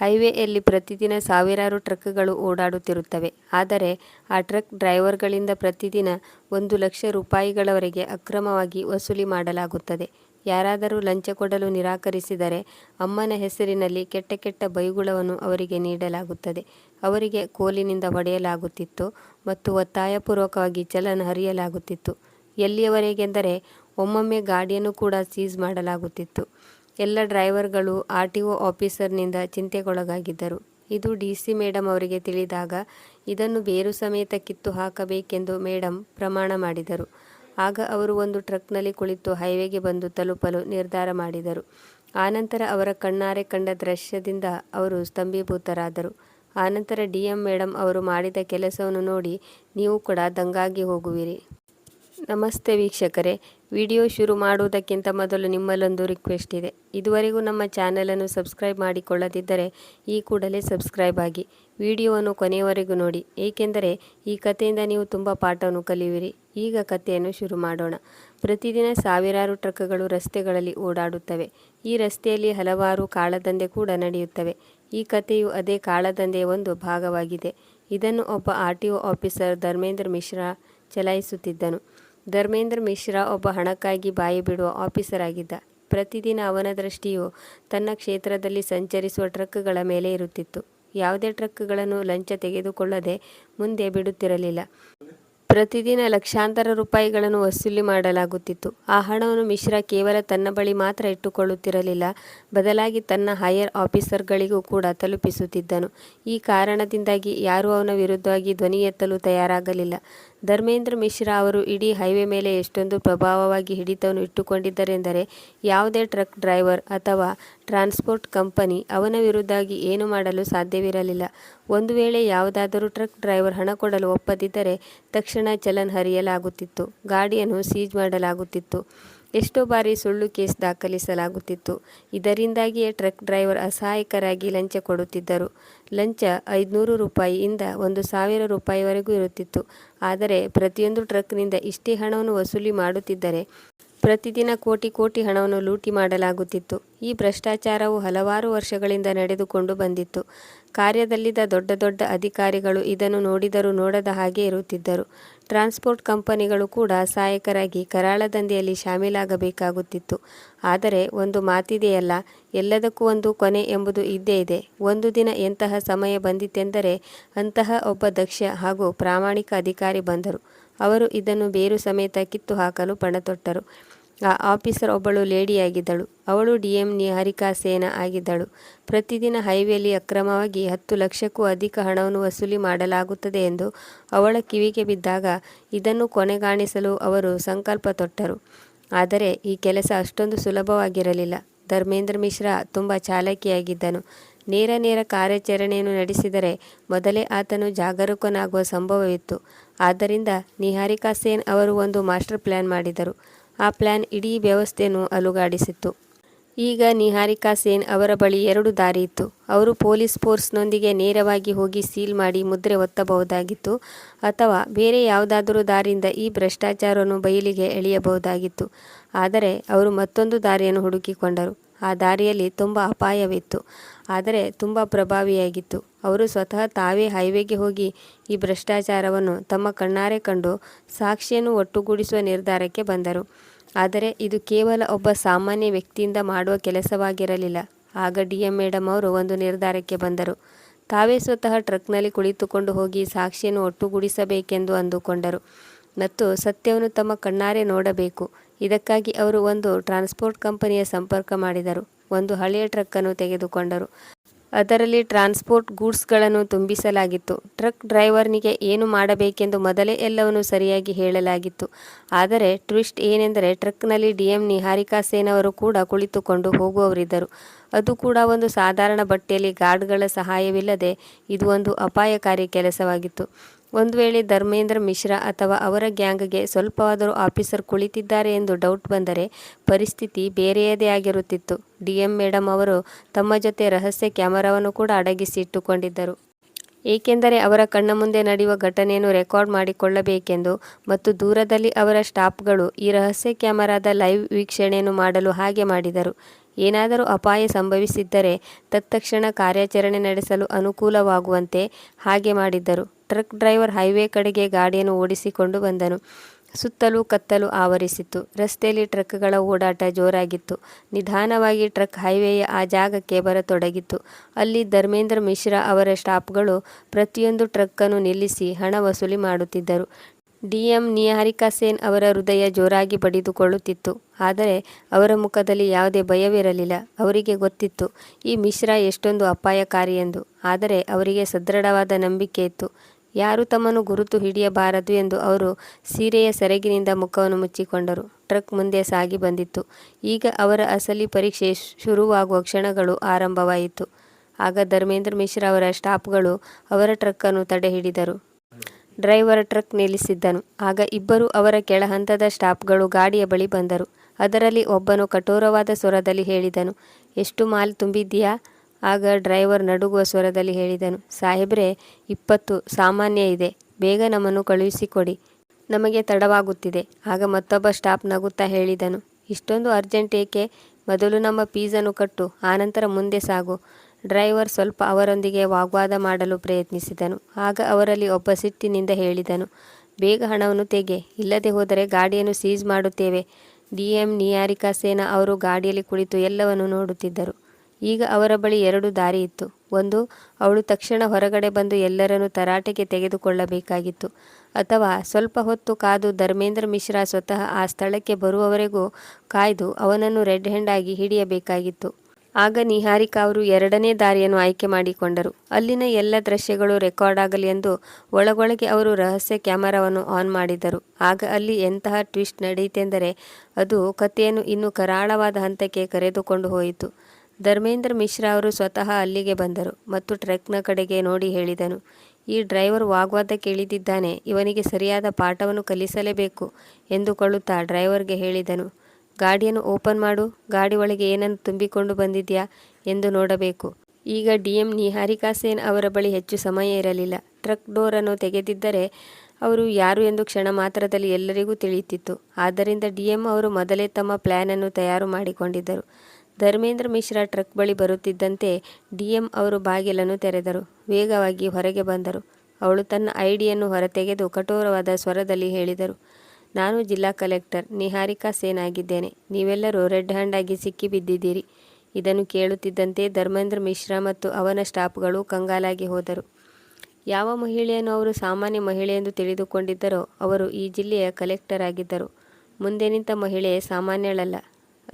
ಹೈವೇಯಲ್ಲಿ ಪ್ರತಿದಿನ ಸಾವಿರಾರು ಟ್ರಕ್ಗಳು ಓಡಾಡುತ್ತಿರುತ್ತವೆ. ಆದರೆ ಆ ಟ್ರಕ್ ಡ್ರೈವರ್ಗಳಿಂದ ಪ್ರತಿದಿನ ಒಂದು ಲಕ್ಷ ರೂಪಾಯಿಗಳವರೆಗೆ ಅಕ್ರಮವಾಗಿ ವಸೂಲಿ ಮಾಡಲಾಗುತ್ತದೆ. ಯಾರಾದರೂ ಲಂಚ ಕೊಡಲು ನಿರಾಕರಿಸಿದರೆ ಅಮ್ಮನ ಹೆಸರಿನಲ್ಲಿ ಕೆಟ್ಟ ಕೆಟ್ಟ ಬೈಗುಳವನ್ನು ಅವರಿಗೆ ನೀಡಲಾಗುತ್ತದೆ. ಅವರಿಗೆ ಕೋಲಿನಿಂದ ಹೊಡೆಯಲಾಗುತ್ತಿತ್ತು ಮತ್ತು ಒತ್ತಾಯಪೂರ್ವಕವಾಗಿ ಚಲನ ಹರಿಯಲಾಗುತ್ತಿತ್ತು. ಎಲ್ಲಿಯವರೆಗೆಂದರೆ ಒಮ್ಮೊಮ್ಮೆ ಗಾಡಿಯನ್ನು ಕೂಡ ಸೀಸ್ ಮಾಡಲಾಗುತ್ತಿತ್ತು. ಎಲ್ಲ ಡ್ರೈವರ್ಗಳು ಆರ್ ಟಿ ಒ ಆಫೀಸರ್ನಿಂದ ಚಿಂತೆಗೊಳಗಾಗಿದ್ದರು. ಇದು ಡಿ ಸಿ ಮೇಡಮ್ ಅವರಿಗೆ ತಿಳಿದಾಗ, ಇದನ್ನು ಬೇರು ಸಮೇತ ಕಿತ್ತು ಹಾಕಬೇಕೆಂದು ಮೇಡಮ್ ಪ್ರಮಾಣ ಮಾಡಿದರು. ಆಗ ಅವರು ಒಂದು ಟ್ರಕ್ನಲ್ಲಿ ಕುಳಿತು ಹೈವೇಗೆ ಬಂದು ತಲುಪಲು ನಿರ್ಧಾರ ಮಾಡಿದರು. ಆನಂತರ ಅವರ ಕಣ್ಣಾರೆ ಕಂಡ ದೃಶ್ಯದಿಂದ ಅವರು ಸ್ತಂಭೀಭೂತರಾದರು. ಆನಂತರ ಡಿ ಎಂ ಮೇಡಮ್ ಅವರು ಮಾಡಿದ ಕೆಲಸವನ್ನು ನೋಡಿ, ನೀವು ಕೂಡ ದಂಗಾಗಿ ಹೋಗುವಿರಿ. ನಮಸ್ತೆ ವೀಕ್ಷಕರೇ. ವಿಡಿಯೋ ಶುರು ಮಾಡುವುದಕ್ಕಿಂತ ಮೊದಲು ನಿಮ್ಮಲ್ಲೊಂದು ರಿಕ್ವೆಸ್ಟ್ ಇದೆ. ಇದುವರೆಗೂ ನಮ್ಮ ಚಾನಲನ್ನು ಸಬ್ಸ್ಕ್ರೈಬ್ ಮಾಡಿಕೊಳ್ಳದಿದ್ದರೆ ಈ ಕೂಡಲೇ ಸಬ್ಸ್ಕ್ರೈಬ್ ಆಗಿ ವಿಡಿಯೋವನ್ನು ಕೊನೆಯವರೆಗೂ ನೋಡಿ. ಏಕೆಂದರೆ ಈ ಕಥೆಯಿಂದ ನೀವು ತುಂಬ ಪಾಠವನ್ನು ಕಲಿಯುವಿರಿ. ಈಗ ಕಥೆಯನ್ನು ಶುರು ಮಾಡೋಣ. ಪ್ರತಿದಿನ ಸಾವಿರಾರು ಟ್ರಕ್ಗಳು ರಸ್ತೆಗಳಲ್ಲಿ ಓಡಾಡುತ್ತವೆ. ಈ ರಸ್ತೆಯಲ್ಲಿ ಹಲವಾರು ಕಾಳದಂಧೆ ಕೂಡ ನಡೆಯುತ್ತವೆ. ಈ ಕಥೆಯು ಅದೇ ಕಾಳದಂಧೆಯ ಒಂದು ಭಾಗವಾಗಿದೆ. ಇದನ್ನು ಒಬ್ಬ R T O officer Dharmendra Mishra ಚಲಾಯಿಸುತ್ತಿದ್ದನು. Dharmendra Mishra ಒಬ್ಬ ಹಣಕ್ಕಾಗಿ ಬಾಯಿ ಬಿಡುವ ಆಫೀಸರ್ ಆಗಿದ್ದ. ಪ್ರತಿದಿನ ಅವನ ದೃಷ್ಟಿಯು ತನ್ನ ಕ್ಷೇತ್ರದಲ್ಲಿ ಸಂಚರಿಸುವ ಟ್ರಕ್ಗಳ ಮೇಲೆ ಇರುತ್ತಿತ್ತು. ಯಾವುದೇ ಟ್ರಕ್ಗಳನ್ನು ಲಂಚ ತೆಗೆದುಕೊಳ್ಳದೆ ಮುಂದೆ ಬಿಡುತ್ತಿರಲಿಲ್ಲ. ಪ್ರತಿದಿನ ಲಕ್ಷಾಂತರ ರೂಪಾಯಿಗಳನ್ನು ವಸೂಲಿ ಮಾಡಲಾಗುತ್ತಿತ್ತು. ಆ ಹಣವನ್ನು ಮಿಶ್ರಾ ಕೇವಲ ತನ್ನ ಬಳಿ ಮಾತ್ರ ಇಟ್ಟುಕೊಳ್ಳುತ್ತಿರಲಿಲ್ಲ. ಬದಲಾಗಿ ತನ್ನ ಹೈಯರ್ ಆಫೀಸರ್ಗಳಿಗೂ ಕೂಡ ತಲುಪಿಸುತ್ತಿದ್ದನು. ಈ ಕಾರಣದಿಂದಾಗಿ ಯಾರೂ ಅವನ ವಿರುದ್ಧವಾಗಿ ಧ್ವನಿ ಎತ್ತಲು ತಯಾರಾಗಲಿಲ್ಲ. ಧರ್ಮೇಂದ್ರ ಮಿಶ್ರಾ ಅವರು ಇಡೀ ಹೈವೇ ಮೇಲೆ ಎಷ್ಟೊಂದು ಪ್ರಭಾವವಾಗಿ ಹಿಡಿತವನ್ನು ಇಟ್ಟುಕೊಂಡಿದ್ದರೆಂದರೆ ಯಾವುದೇ ಟ್ರಕ್ ಡ್ರೈವರ್ ಅಥವಾ ಟ್ರಾನ್ಸ್ಪೋರ್ಟ್ ಕಂಪನಿ ಅವನ ವಿರುದ್ಧಾಗಿ ಏನು ಮಾಡಲು ಸಾಧ್ಯವಿರಲಿಲ್ಲ. ಒಂದು ವೇಳೆ ಯಾವುದಾದರೂ ಟ್ರಕ್ ಡ್ರೈವರ್ ಹಣ ಕೊಡಲು ಒಪ್ಪದಿದ್ದರೆ ತಕ್ಷಣ ಚಲನ್ ಹರಿಯಲಾಗುತ್ತಿತ್ತು. ಗಾಡಿಯನ್ನು ಸೀಜ್ ಮಾಡಲಾಗುತ್ತಿತ್ತು. ಎಷ್ಟೋ ಬಾರಿ ಸುಳ್ಳು ಕೇಸ್ ದಾಖಲಿಸಲಾಗುತ್ತಿತ್ತು. ಇದರಿಂದಾಗಿಯೇ ಟ್ರಕ್ ಡ್ರೈವರ್ ಅಸಹಾಯಕರಾಗಿ ಲಂಚ ಕೊಡುತ್ತಿದ್ದರು. ಲಂಚ ಐದುನೂರು ರೂಪಾಯಿಯಿಂದ ಒಂದು ಸಾವಿರ ರೂಪಾಯಿವರೆಗೂ ಇರುತ್ತಿತ್ತು. ಆದರೆ ಪ್ರತಿಯೊಂದು ಟ್ರಕ್ನಿಂದ ಇಷ್ಟೇ ಹಣವನ್ನು ವಸೂಲಿ ಮಾಡುತ್ತಿದ್ದರೆ ಪ್ರತಿದಿನ ಕೋಟಿ ಕೋಟಿ ಹಣವನ್ನು ಲೂಟಿ ಮಾಡಲಾಗುತ್ತಿತ್ತು. ಈ ಭ್ರಷ್ಟಾಚಾರವು ಹಲವಾರು ವರ್ಷಗಳಿಂದ ನಡೆದುಕೊಂಡು ಬಂದಿತ್ತು. ಕಾರ್ಯದಲ್ಲಿದ್ದ ದೊಡ್ಡ ದೊಡ್ಡ ಅಧಿಕಾರಿಗಳು ಇದನ್ನು ನೋಡಿದರೂ ನೋಡದ ಹಾಗೆ ಇರುತ್ತಿದ್ದರು. ಟ್ರಾನ್ಸ್ಪೋರ್ಟ್ ಕಂಪನಿಗಳು ಕೂಡ ಸಹಾಯಕರಾಗಿ ಕರಾಳ ದಂಧೆಯಲ್ಲಿ ಶಾಮೀಲಾಗಬೇಕಾಗುತ್ತಿತ್ತು. ಆದರೆ ಒಂದು ಮಾತಿದೆಯಲ್ಲ, ಎಲ್ಲದಕ್ಕೂ ಒಂದು ಕೊನೆ ಎಂಬುದು ಇದ್ದೇ ಇದೆ. ಒಂದು ದಿನ ಎಂತಹ ಸಮಯ ಬಂದಿತೆಂದರೆ ಅಂತಹ ಒಬ್ಬ ದಕ್ಷ ಹಾಗೂ ಪ್ರಾಮಾಣಿಕ ಅಧಿಕಾರಿ ಬಂದರು. ಅವರು ಇದನ್ನು ಬೇರು ಸಮೇತ ಕಿತ್ತು ಹಾಕಲು ಪಣತೊಟ್ಟರು. ಆ ಆಫೀಸರ್ ಒಬ್ಬಳು ಲೇಡಿಯಾಗಿದ್ದಳು ಅವಳು ಡಿ ಎಂ ನಿಹಾರಿಕಾ ಸೇನಾ ಆಗಿದ್ದಳು. ಪ್ರತಿದಿನ ಹೈವೇಲಿ ಅಕ್ರಮವಾಗಿ ಹತ್ತು ಲಕ್ಷಕ್ಕೂ ಅಧಿಕ ಹಣವನ್ನು ವಸೂಲಿ ಮಾಡಲಾಗುತ್ತದೆ ಎಂದು ಅವಳ ಕಿವಿಗೆ ಬಿದ್ದಾಗ ಇದನ್ನು ಕೊನೆಗಾಣಿಸಲು ಅವರು ಸಂಕಲ್ಪ ತೊಟ್ಟರು. ಆದರೆ ಈ ಕೆಲಸ ಅಷ್ಟೊಂದು ಸುಲಭವಾಗಿರಲಿಲ್ಲ. ಧರ್ಮೇಂದ್ರ ಮಿಶ್ರಾ ತುಂಬ ಚಾಲಕಿಯಾಗಿದ್ದನು. ನೇರ ನೇರ ಕಾರ್ಯಾಚರಣೆಯನ್ನು ನಡೆಸಿದರೆ ಮೊದಲೇ ಆತನು ಜಾಗರೂಕನಾಗುವ ಸಂಭವವಿತ್ತು. ಆದ್ದರಿಂದ ನಿಹಾರಿಕಾ ಸೇನ್ ಅವರು ಒಂದು ಮಾಸ್ಟರ್ ಪ್ಲ್ಯಾನ್ ಮಾಡಿದರು. ಆ ಪ್ಲ್ಯಾನ್ ಇಡೀ ವ್ಯವಸ್ಥೆಯನ್ನು ಅಲುಗಾಡಿಸಿತ್ತು. ಈಗ ನಿಹಾರಿಕಾ ಸೇನ್ ಅವರ ಬಳಿ ಎರಡು ದಾರಿ ಇತ್ತು. ಅವರು ಪೊಲೀಸ್ ಫೋರ್ಸ್ನೊಂದಿಗೆ ನೇರವಾಗಿ ಹೋಗಿ ಸೀಲ್ ಮಾಡಿ ಮುದ್ರೆ ಒತ್ತಬಹುದಾಗಿತ್ತು ಅಥವಾ ಬೇರೆ ಯಾವುದಾದರೂ ದಾರಿಯಿಂದ ಈ ಭ್ರಷ್ಟಾಚಾರವನ್ನು ಬಯಲಿಗೆ ಎಳೆಯಬಹುದಾಗಿತ್ತು. ಆದರೆ ಅವರು ಮತ್ತೊಂದು ದಾರಿಯನ್ನು ಹುಡುಕಿಕೊಂಡರು. ಆ ದಾರಿಯಲ್ಲಿ ತುಂಬ ಅಪಾಯವಿತ್ತು. ಆದರೆ ತುಂಬ ಪ್ರಭಾವಿಯಾಗಿತ್ತು. ಅವರು ಸ್ವತಃ ತಾವೇ ಹೈವೇಗೆ ಹೋಗಿ ಈ ಭ್ರಷ್ಟಾಚಾರವನ್ನು ತಮ್ಮ ಕಣ್ಣಾರೆ ಕಂಡು ಸಾಕ್ಷಿಯನ್ನು ಒಟ್ಟುಗೂಡಿಸುವ ನಿರ್ಧಾರಕ್ಕೆ ಬಂದರು. ಆದರೆ ಇದು ಕೇವಲ ಒಬ್ಬ ಸಾಮಾನ್ಯ ವ್ಯಕ್ತಿಯಿಂದ ಮಾಡುವ ಕೆಲಸವಾಗಿರಲಿಲ್ಲ. ಆಗ ಡಿ ಎಂ ಮೇಡಮ್ ಅವರು ಒಂದು ನಿರ್ಧಾರಕ್ಕೆ ಬಂದರು. ತಾವೇ ಸ್ವತಃ ಟ್ರಕ್ನಲ್ಲಿ ಕುಳಿತುಕೊಂಡು ಹೋಗಿ ಸಾಕ್ಷಿಯನ್ನು ಒಟ್ಟುಗೂಡಿಸಬೇಕೆಂದು ಅಂದುಕೊಂಡರು. ಮತ್ತು ಸತ್ಯವನ್ನು ತಮ್ಮ ಕಣ್ಣಾರೆ ನೋಡಬೇಕು. ಇದಕ್ಕಾಗಿ ಅವರು ಒಂದು ಟ್ರಾನ್ಸ್ಪೋರ್ಟ್ ಕಂಪನಿಯ ಸಂಪರ್ಕ ಮಾಡಿದರು. ಒಂದು ಹಳೆಯ ಟ್ರಕ್ಕನ್ನು ತೆಗೆದುಕೊಂಡರು. ಅದರಲ್ಲಿ ಟ್ರಾನ್ಸ್ಪೋರ್ಟ್ ಗೂಡ್ಸ್ಗಳನ್ನು ತುಂಬಿಸಲಾಗಿತ್ತು. ಟ್ರಕ್ ಡ್ರೈವರ್ನಿಗೆ ಏನು ಮಾಡಬೇಕೆಂದು ಮೊದಲೇ ಎಲ್ಲವನ್ನು ಸರಿಯಾಗಿ ಹೇಳಲಾಗಿತ್ತು. ಆದರೆ ಟ್ವಿಸ್ಟ್ ಏನೆಂದರೆ ಟ್ರಕ್ನಲ್ಲಿ ಡಿ ಎಂ ನಿಹಾರಿಕಾ ಸೇನ್ ಅವರು ಕೂಡ ಕುಳಿತುಕೊಂಡು ಹೋಗುವವರಿದ್ದರು. ಅದು ಕೂಡ ಒಂದು ಸಾಧಾರಣ ಬಟ್ಟೆಯಲ್ಲಿ ಗಾರ್ಡ್ಗಳ ಸಹಾಯವಿಲ್ಲದೆ ಇದು ಒಂದು ಅಪಾಯಕಾರಿ ಕೆಲಸವಾಗಿತ್ತು. ಒಂದು ವೇಳೆ ಧರ್ಮೇಂದ್ರ ಮಿಶ್ರಾ ಅಥವಾ ಅವರ ಗ್ಯಾಂಗ್ಗೆ ಸ್ವಲ್ಪವಾದರೂ ಆಫೀಸರ್ ಕುಳಿತಿದ್ದಾರೆ ಎಂದು ಡೌಟ್ ಬಂದರೆ ಪರಿಸ್ಥಿತಿ ಬೇರೆಯದೇ ಆಗಿರುತ್ತಿತ್ತು. ಡಿಎಂ ಮೇಡಮ್ ಅವರು ತಮ್ಮ ಜೊತೆ ರಹಸ್ಯ ಕ್ಯಾಮರಾವನ್ನು ಕೂಡ ಅಡಗಿಸಿ ಇಟ್ಟುಕೊಂಡಿದ್ದರು. ಏಕೆಂದರೆ ಅವರ ಕಣ್ಣ ಮುಂದೆ ನಡೆಯುವ ಘಟನೆಯನ್ನು ರೆಕಾರ್ಡ್ ಮಾಡಿಕೊಳ್ಳಬೇಕೆಂದು ಮತ್ತು ದೂರದಲ್ಲಿ ಅವರ ಸ್ಟಾಫ್ಗಳು ಈ ರಹಸ್ಯ ಕ್ಯಾಮರಾದ ಲೈವ್ ವೀಕ್ಷಣೆಯನ್ನು ಮಾಡಲು ಹಾಗೆ ಮಾಡಿದರು. ಏನಾದರೂ ಅಪಾಯ ಸಂಭವಿಸಿದ್ದರೆ ತತ್ಕ್ಷಣ ಕಾರ್ಯಾಚರಣೆ ನಡೆಸಲು ಅನುಕೂಲವಾಗುವಂತೆ ಹಾಗೆ ಮಾಡಿದ್ದರು. ಟ್ರಕ್ ಡ್ರೈವರ್ ಹೈವೇ ಕಡೆಗೆ ಗಾಡಿಯನ್ನು ಓಡಿಸಿಕೊಂಡು ಬಂದನು. ಸುತ್ತಲೂ ಕತ್ತಲು ಆವರಿಸಿತ್ತು. ರಸ್ತೆಯಲ್ಲಿ ಟ್ರಕ್ಗಳ ಓಡಾಟ ಜೋರಾಗಿತ್ತು. ನಿಧಾನವಾಗಿ ಟ್ರಕ್ ಹೈವೇಯ ಆ ಜಾಗಕ್ಕೆ ಬರತೊಡಗಿತ್ತು. ಅಲ್ಲಿ ಧರ್ಮೇಂದ್ರ ಮಿಶ್ರಾ ಅವರ ಸ್ಟಾಫ್ಗಳು ಪ್ರತಿಯೊಂದು ಟ್ರಕ್ಕನ್ನು ನಿಲ್ಲಿಸಿ ಹಣ ವಸೂಲಿ ಮಾಡುತ್ತಿದ್ದರು. ಡಿಎಂ ನಿಹಾರಿಕಾ ಸೇನ್ ಅವರ ಹೃದಯ ಜೋರಾಗಿ ಬಡಿದುಕೊಳ್ಳುತ್ತಿತ್ತು. ಆದರೆ ಅವರ ಮುಖದಲ್ಲಿ ಯಾವುದೇ ಭಯವಿರಲಿಲ್ಲ. ಅವರಿಗೆ ಗೊತ್ತಿತ್ತು, ಈ ಮಿಶ್ರಾ ಎಷ್ಟೊಂದು ಅಪಾಯಕಾರಿ ಎಂದು. ಆದರೆ ಅವರಿಗೆ ಸದೃಢವಾದ ನಂಬಿಕೆ ಇತ್ತು. ಯಾರು ತಮ್ಮನ್ನು ಗುರುತು ಹಿಡಿಯಬಾರದು ಎಂದು ಅವರು ಸೀರೆಯ ಸೆರಗಿನಿಂದ ಮುಖವನ್ನು ಮುಚ್ಚಿಕೊಂಡರು. ಟ್ರಕ್ ಮುಂದೆ ಸಾಗಿ ಬಂದಿತ್ತು. ಈಗ ಅವರ ಅಸಲಿ ಪರೀಕ್ಷೆ ಶುರುವಾಗುವ ಕ್ಷಣಗಳು ಆರಂಭವಾಯಿತು. ಆಗ ಧರ್ಮೇಂದ್ರ ಮಿಶ್ರಾ ಅವರ ಸ್ಟಾಫ್ಗಳು ಅವರ ಟ್ರಕ್ಕನ್ನು ತಡೆ ಹಿಡಿದರು ಡ್ರೈವರ್ ಟ್ರಕ್ ನಿಲ್ಲಿಸಿದ್ದನು. ಆಗ ಇಬ್ಬರು ಅವರ ಕೆಳಹಂತದ ಸ್ಟಾಫ್ಗಳು ಗಾಡಿಯ ಬಳಿ ಬಂದರು. ಅದರಲ್ಲಿ ಒಬ್ಬನು ಕಠೋರವಾದ ಸ್ವರದಲ್ಲಿ ಹೇಳಿದನು, ಎಷ್ಟು ಮಾಲ್ ತುಂಬಿದ್ದೀಯಾ? ಆಗ ಡ್ರೈವರ್ ನಡುಗುವ ಸ್ವರದಲ್ಲಿ ಹೇಳಿದನು, ಸಾಹೇಬ್ರೆ, ಇಪ್ಪತ್ತು ಸಾಮಾನ್ಯ ಇದೆ, ಬೇಗ ನಮ್ಮನ್ನು ಕಳುಹಿಸಿಕೊಡಿ, ನಮಗೆ ತಡವಾಗುತ್ತಿದೆ. ಆಗ ಮತ್ತೊಬ್ಬ ಸ್ಟಾಫ್ ನಗುತ್ತಾ ಹೇಳಿದನು, ಇಷ್ಟೊಂದು ಅರ್ಜೆಂಟ್ ಏಕೆ? ಮೊದಲು ನಮ್ಮ ಪೀಸನ್ನು ಕಟ್ಟು, ಆನಂತರ ಮುಂದೆ ಸಾಗು. ಡ್ರೈವರ್ ಸ್ವಲ್ಪ ಅವರೊಂದಿಗೆ ವಾಗ್ವಾದ ಮಾಡಲು ಪ್ರಯತ್ನಿಸಿದನು. ಆಗ ಅವರಲ್ಲಿ ಒಬ್ಬ ಸಿಟ್ಟಿನಿಂದ ಹೇಳಿದನು, ಬೇಗ ಹಣವನ್ನು ತೆಗೆ. ಇಲ್ಲದೆ ಹೋದರೆ ಗಾಡಿಯನ್ನು ಸೀಜ್ ಮಾಡುತ್ತೇವೆ. ಡಿ ಎಂ ನಿಯಾರಿಕಾ ಸೇನಾ ಅವರು ಗಾಡಿಯಲ್ಲಿ ಕುಳಿತು ಎಲ್ಲವನ್ನು ನೋಡುತ್ತಿದ್ದರು. ಈಗ ಅವರ ಬಳಿ ಎರಡು ದಾರಿ ಇತ್ತು. ಒಂದು, ಅವಳು ತಕ್ಷಣ ಹೊರಗಡೆ ಬಂದು ಎಲ್ಲರನ್ನು ತರಾಟೆಗೆ ತೆಗೆದುಕೊಳ್ಳಬೇಕಾಗಿತ್ತು. ಅಥವಾ, ಸ್ವಲ್ಪ ಹೊತ್ತು ಕಾದು ಧರ್ಮೇಂದ್ರ ಮಿಶ್ರಾ ಸ್ವತಃ ಆ ಸ್ಥಳಕ್ಕೆ ಬರುವವರೆಗೂ ಕಾಯ್ದು ಅವನನ್ನು ರೆಡ್ ಹ್ಯಾಂಡ್ ಆಗಿ ಹಿಡಿಯಬೇಕಾಗಿತ್ತು. ಆಗ ನಿಹಾರಿಕಾ ಅವರು ಎರಡನೇ ದಾರಿಯನ್ನು ಆಯ್ಕೆ ಮಾಡಿಕೊಂಡರು. ಅಲ್ಲಿನ ಎಲ್ಲ ದೃಶ್ಯಗಳು ರೆಕಾರ್ಡ್ ಆಗಲಿ ಎಂದು ಒಳಗೊಳಗೆ ಅವರು ರಹಸ್ಯ ಕ್ಯಾಮರಾವನ್ನು ಆನ್ ಮಾಡಿದರು. ಆಗ ಅಲ್ಲಿ ಎಂತಹ ಟ್ವಿಸ್ಟ್ ನಡೆಯಿತೆಂದರೆ ಅದು ಕಥೆಯನ್ನು ಇನ್ನೂ ಕರಾಳವಾದ ಹಂತಕ್ಕೆ ಕರೆದುಕೊಂಡು ಹೋಯಿತು. ಧರ್ಮೇಂದ್ರ ಮಿಶ್ರಾ ಅವರು ಸ್ವತಃ ಅಲ್ಲಿಗೆ ಬಂದರು ಮತ್ತು ಟ್ರಕ್ನ ಕಡೆಗೆ ನೋಡಿ ಹೇಳಿದನು, ಈ ಡ್ರೈವರ್ ವಾಗ್ವಾದಕ್ಕೆ ಕೇಳಿದಿದ್ದಾನೆ, ಇವನಿಗೆ ಸರಿಯಾದ ಪಾಠವನ್ನು ಕಲಿಸಲೇಬೇಕು ಎಂದುಕೊಳ್ಳುತ್ತಾ ಡ್ರೈವರ್ಗೆ ಹೇಳಿದನು. ಗಾಡಿಯನ್ನು ಓಪನ್ ಮಾಡು, ಗಾಡಿ ಒಳಗೆ ಏನನ್ನು ತುಂಬಿಕೊಂಡು ಬಂದಿದೆಯಾ ಎಂದು ನೋಡಬೇಕು. ಈಗ ಡಿ ಎಂ ನಿಹಾರಿಕಾ ಸೇನ್ ಅವರ ಬಳಿ ಹೆಚ್ಚು ಸಮಯ ಇರಲಿಲ್ಲ. ಟ್ರಕ್ ಡೋರನ್ನು ತೆಗೆದಿದ್ದರೆ ಅವರು ಯಾರು ಎಂದು ಕ್ಷಣ ಮಾತ್ರದಲ್ಲಿ ಎಲ್ಲರಿಗೂ ತಿಳಿಯುತ್ತಿತ್ತು. ಆದ್ದರಿಂದ ಡಿ ಎಂ ಅವರು ಮೊದಲೇ ತಮ್ಮ ಪ್ಲ್ಯಾನನ್ನು ತಯಾರು ಮಾಡಿಕೊಂಡಿದ್ದರು. ಧರ್ಮೇಂದ್ರ ಮಿಶ್ರಾ ಟ್ರಕ್ ಬಳಿ ಬರುತ್ತಿದ್ದಂತೆ ಡಿ ಎಂ ಅವರು ಬಾಗಿಲನ್ನು ತೆರೆದರು. ವೇಗವಾಗಿ ಹೊರಗೆ ಬಂದರು. ಅವಳು ತನ್ನ ಐಡಿಯನ್ನು ಹೊರತೆಗೆದು ಕಠೋರವಾದ ಸ್ವರದಲ್ಲಿ ಹೇಳಿದರು. ನಾನು ಜಿಲ್ಲಾ ಕಲೆಕ್ಟರ್ ನಿಹಾರಿಕಾ ಸೇನ್ ಆಗಿದ್ದೇನೆ. ನೀವೆಲ್ಲರೂ ರೆಡ್ ಹ್ಯಾಂಡ್ ಆಗಿ ಸಿಕ್ಕಿಬಿದ್ದಿದ್ದೀರಿ ಇದನ್ನು ಕೇಳುತ್ತಿದ್ದಂತೆ ಧರ್ಮೇಂದ್ರ ಮಿಶ್ರಾ ಮತ್ತು ಅವನ ಸ್ಟಾಫ್ಗಳು ಕಂಗಾಲಾಗಿ ಹೋದರು. ಯಾವ ಮಹಿಳೆಯನ್ನು ಅವರು ಸಾಮಾನ್ಯ ಮಹಿಳೆ ಎಂದು ತಿಳಿದುಕೊಂಡಿದ್ದರೋ ಅವರು ಈ ಜಿಲ್ಲೆಯ ಕಲೆಕ್ಟರ್ ಆಗಿದ್ದರು. ಮುಂದೆ ನಿಂತ ಮಹಿಳೆ ಸಾಮಾನ್ಯಳಲ್ಲ.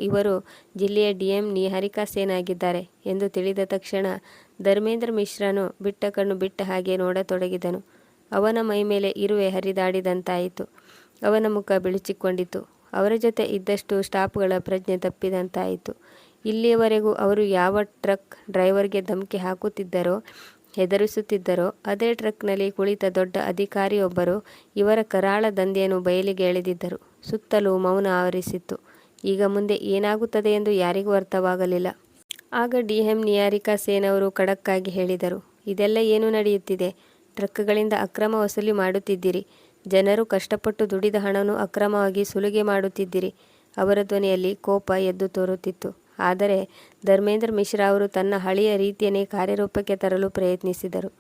ಇವರು ಜಿಲ್ಲೆಯ ಡಿ ಎಂ ನಿಹಾರಿಕಾ ಸೇನ್ ಆಗಿದ್ದಾರೆ ಎಂದು ತಿಳಿದ ತಕ್ಷಣ ಧರ್ಮೇಂದ್ರ ಮಿಶ್ರನು ಬಿಟ್ಟ ಕಣ್ಣು ಬಿಟ್ಟ ಹಾಗೆ ನೋಡತೊಡಗಿದನು. ಅವನ ಮೈ ಮೇಲೆ ಇರುವೆ ಹರಿದಾಡಿದಂತಾಯಿತು. ಅವನ ಮುಖ ಬಿಳುಚಿಕೊಂಡಿತು. ಅವರ ಜೊತೆ ಇದ್ದಷ್ಟು ಸ್ಟಾಫ್ಗಳ ಪ್ರಜ್ಞೆ ತಪ್ಪಿದಂತಾಯಿತು. ಇಲ್ಲಿಯವರೆಗೂ ಅವರು ಯಾವ ಟ್ರಕ್ ಡ್ರೈವರ್ಗೆ ಧಮಕಿ ಹಾಕುತ್ತಿದ್ದರೋ, ಹೆದರಿಸುತ್ತಿದ್ದರೋ, ಅದೇ ಟ್ರಕ್ನಲ್ಲಿ ಕುಳಿತ ದೊಡ್ಡ ಅಧಿಕಾರಿಯೊಬ್ಬರು ಇವರ ಕರಾಳ ದಂಧೆಯನ್ನು ಬಯಲಿಗೆ ಎಳೆದಿದ್ದರು. ಸುತ್ತಲೂ ಮೌನ ಆವರಿಸಿತ್ತು. ಈಗ ಮುಂದೆ ಏನಾಗುತ್ತದೆ ಎಂದು ಯಾರಿಗೂ ಅರ್ಥವಾಗಲಿಲ್ಲ. ಆಗ ಡಿ ಎಂ ನಿಯಾರಿಕಾ ಸೇನ್ ಅವರು ಖಡಕ್ಕಾಗಿ ಹೇಳಿದರು, ಇದೆಲ್ಲ ಏನು ನಡೆಯುತ್ತಿದೆ? ಟ್ರಕ್ಗಳಿಂದ ಅಕ್ರಮ ವಸೂಲಿ ಮಾಡುತ್ತಿದ್ದೀರಿ. ಜನರು ಕಷ್ಟಪಟ್ಟು ದುಡಿದ ಹಣವನ್ನು ಅಕ್ರಮವಾಗಿ ಸುಲಿಗೆ ಮಾಡುತ್ತಿದ್ದೀರಿ. ಅವರ ಧ್ವನಿಯಲ್ಲಿ ಕೋಪ ಎದ್ದು ತೋರುತ್ತಿತ್ತು. ಆದರೆ ಧರ್ಮೇಂದ್ರ ಮಿಶ್ರಾ ಅವರು ತನ್ನ ಹಳೆಯ ರೀತಿಯನ್ನೇ ಕಾರ್ಯರೂಪಕ್ಕೆ ತರಲು ಪ್ರಯತ್ನಿಸಿದರು.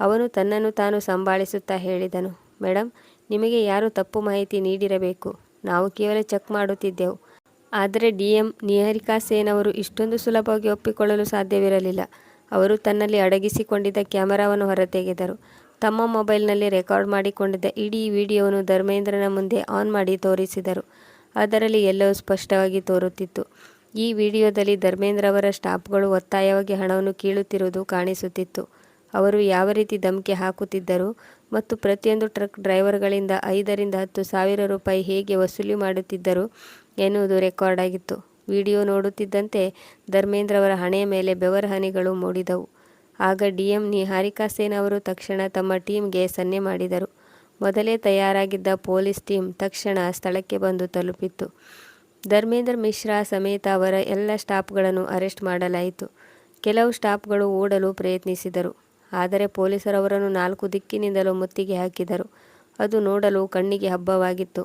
ಅವನು ತನ್ನನ್ನು ತಾನು ಸಂಭಾಳಿಸುತ್ತಾ ಹೇಳಿದನು ಮೇಡಮ್ ನಿಮಗೆ ಯಾರು ತಪ್ಪು ಮಾಹಿತಿ ನೀಡಿರಬೇಕು? ನಾವು ಕೇವಲ ಚೆಕ್ ಮಾಡುತ್ತಿದ್ದೆವು. ಆದರೆ ಡಿ ಎಂ ನಿಹರಿಕಾ ಸೇನ್ ಅವರು ಇಷ್ಟೊಂದು ಸುಲಭವಾಗಿ ಒಪ್ಪಿಕೊಳ್ಳಲು ಸಾಧ್ಯವಿರಲಿಲ್ಲ. ಅವರು ತನ್ನಲ್ಲಿ ಅಡಗಿಸಿಕೊಂಡಿದ್ದ ಕ್ಯಾಮರಾವನ್ನು ಹೊರತೆಗೆದರು. ತಮ್ಮ ಮೊಬೈಲ್ನಲ್ಲಿ ರೆಕಾರ್ಡ್ ಮಾಡಿಕೊಂಡಿದ್ದ ಇಡೀ ವಿಡಿಯೋವನ್ನು ಧರ್ಮೇಂದ್ರನ ಮುಂದೆ ಆನ್ ಮಾಡಿ ತೋರಿಸಿದರು. ಅದರಲ್ಲಿ ಎಲ್ಲವೂ ಸ್ಪಷ್ಟವಾಗಿ ತೋರುತ್ತಿತ್ತು. ಈ ವಿಡಿಯೋದಲ್ಲಿ ಧರ್ಮೇಂದ್ರ ಅವರ ಸ್ಟಾಫ್ಗಳು ಒತ್ತಾಯವಾಗಿ ಹಣವನ್ನು ಕೀಳುತ್ತಿರುವುದು ಕಾಣಿಸುತ್ತಿತ್ತು. ಅವರು ಯಾವ ರೀತಿ ಧಮಕಿ ಹಾಕುತ್ತಿದ್ದರು ಮತ್ತು ಪ್ರತಿಯೊಂದು ಟ್ರಕ್ ಡ್ರೈವರ್ಗಳಿಂದ ಐದರಿಂದ ಹತ್ತು ಸಾವಿರ ರೂಪಾಯಿ ಹೇಗೆ ವಸೂಲಿ ಮಾಡುತ್ತಿದ್ದರು ಎನ್ನುವುದು ರೆಕಾರ್ಡ್ ಆಗಿತ್ತು. ವಿಡಿಯೋ ನೋಡುತ್ತಿದ್ದಂತೆ ಧರ್ಮೇಂದ್ರ ಅವರ ಹಣೆಯ ಮೇಲೆ ಬೆವರ ಹನಿಗಳು ಮೂಡಿದವು. ಆಗ ಡಿಎಂ ನಿಹಾರಿಕಾ ಸೇನ್ ಅವರು ತಕ್ಷಣ ತಮ್ಮ ಟೀಮ್ಗೆ ಸನ್ನೆ ಮಾಡಿದರು. ಮೊದಲೇ ತಯಾರಾಗಿದ್ದ ಪೊಲೀಸ್ ಟೀಮ್ ತಕ್ಷಣ ಸ್ಥಳಕ್ಕೆ ಬಂದು ತಲುಪಿತ್ತು. ಧರ್ಮೇಂದ್ರ ಮಿಶ್ರಾ ಸಮೇತ ಅವರ ಎಲ್ಲ ಸ್ಟಾಫ್ಗಳನ್ನು ಅರೆಸ್ಟ್ ಮಾಡಲಾಯಿತು. ಕೆಲವು ಸ್ಟಾಫ್ಗಳು ಓಡಲು ಪ್ರಯತ್ನಿಸಿದರು. ಆದರೆ ಪೊಲೀಸರವರನ್ನು ನಾಲ್ಕು ದಿಕ್ಕಿನಿಂದಲೂ ಮುತ್ತಿಗೆ ಹಾಕಿದರು. ಅದು ನೋಡಲು ಕಣ್ಣಿಗೆ ಹಬ್ಬವಾಗಿತ್ತು.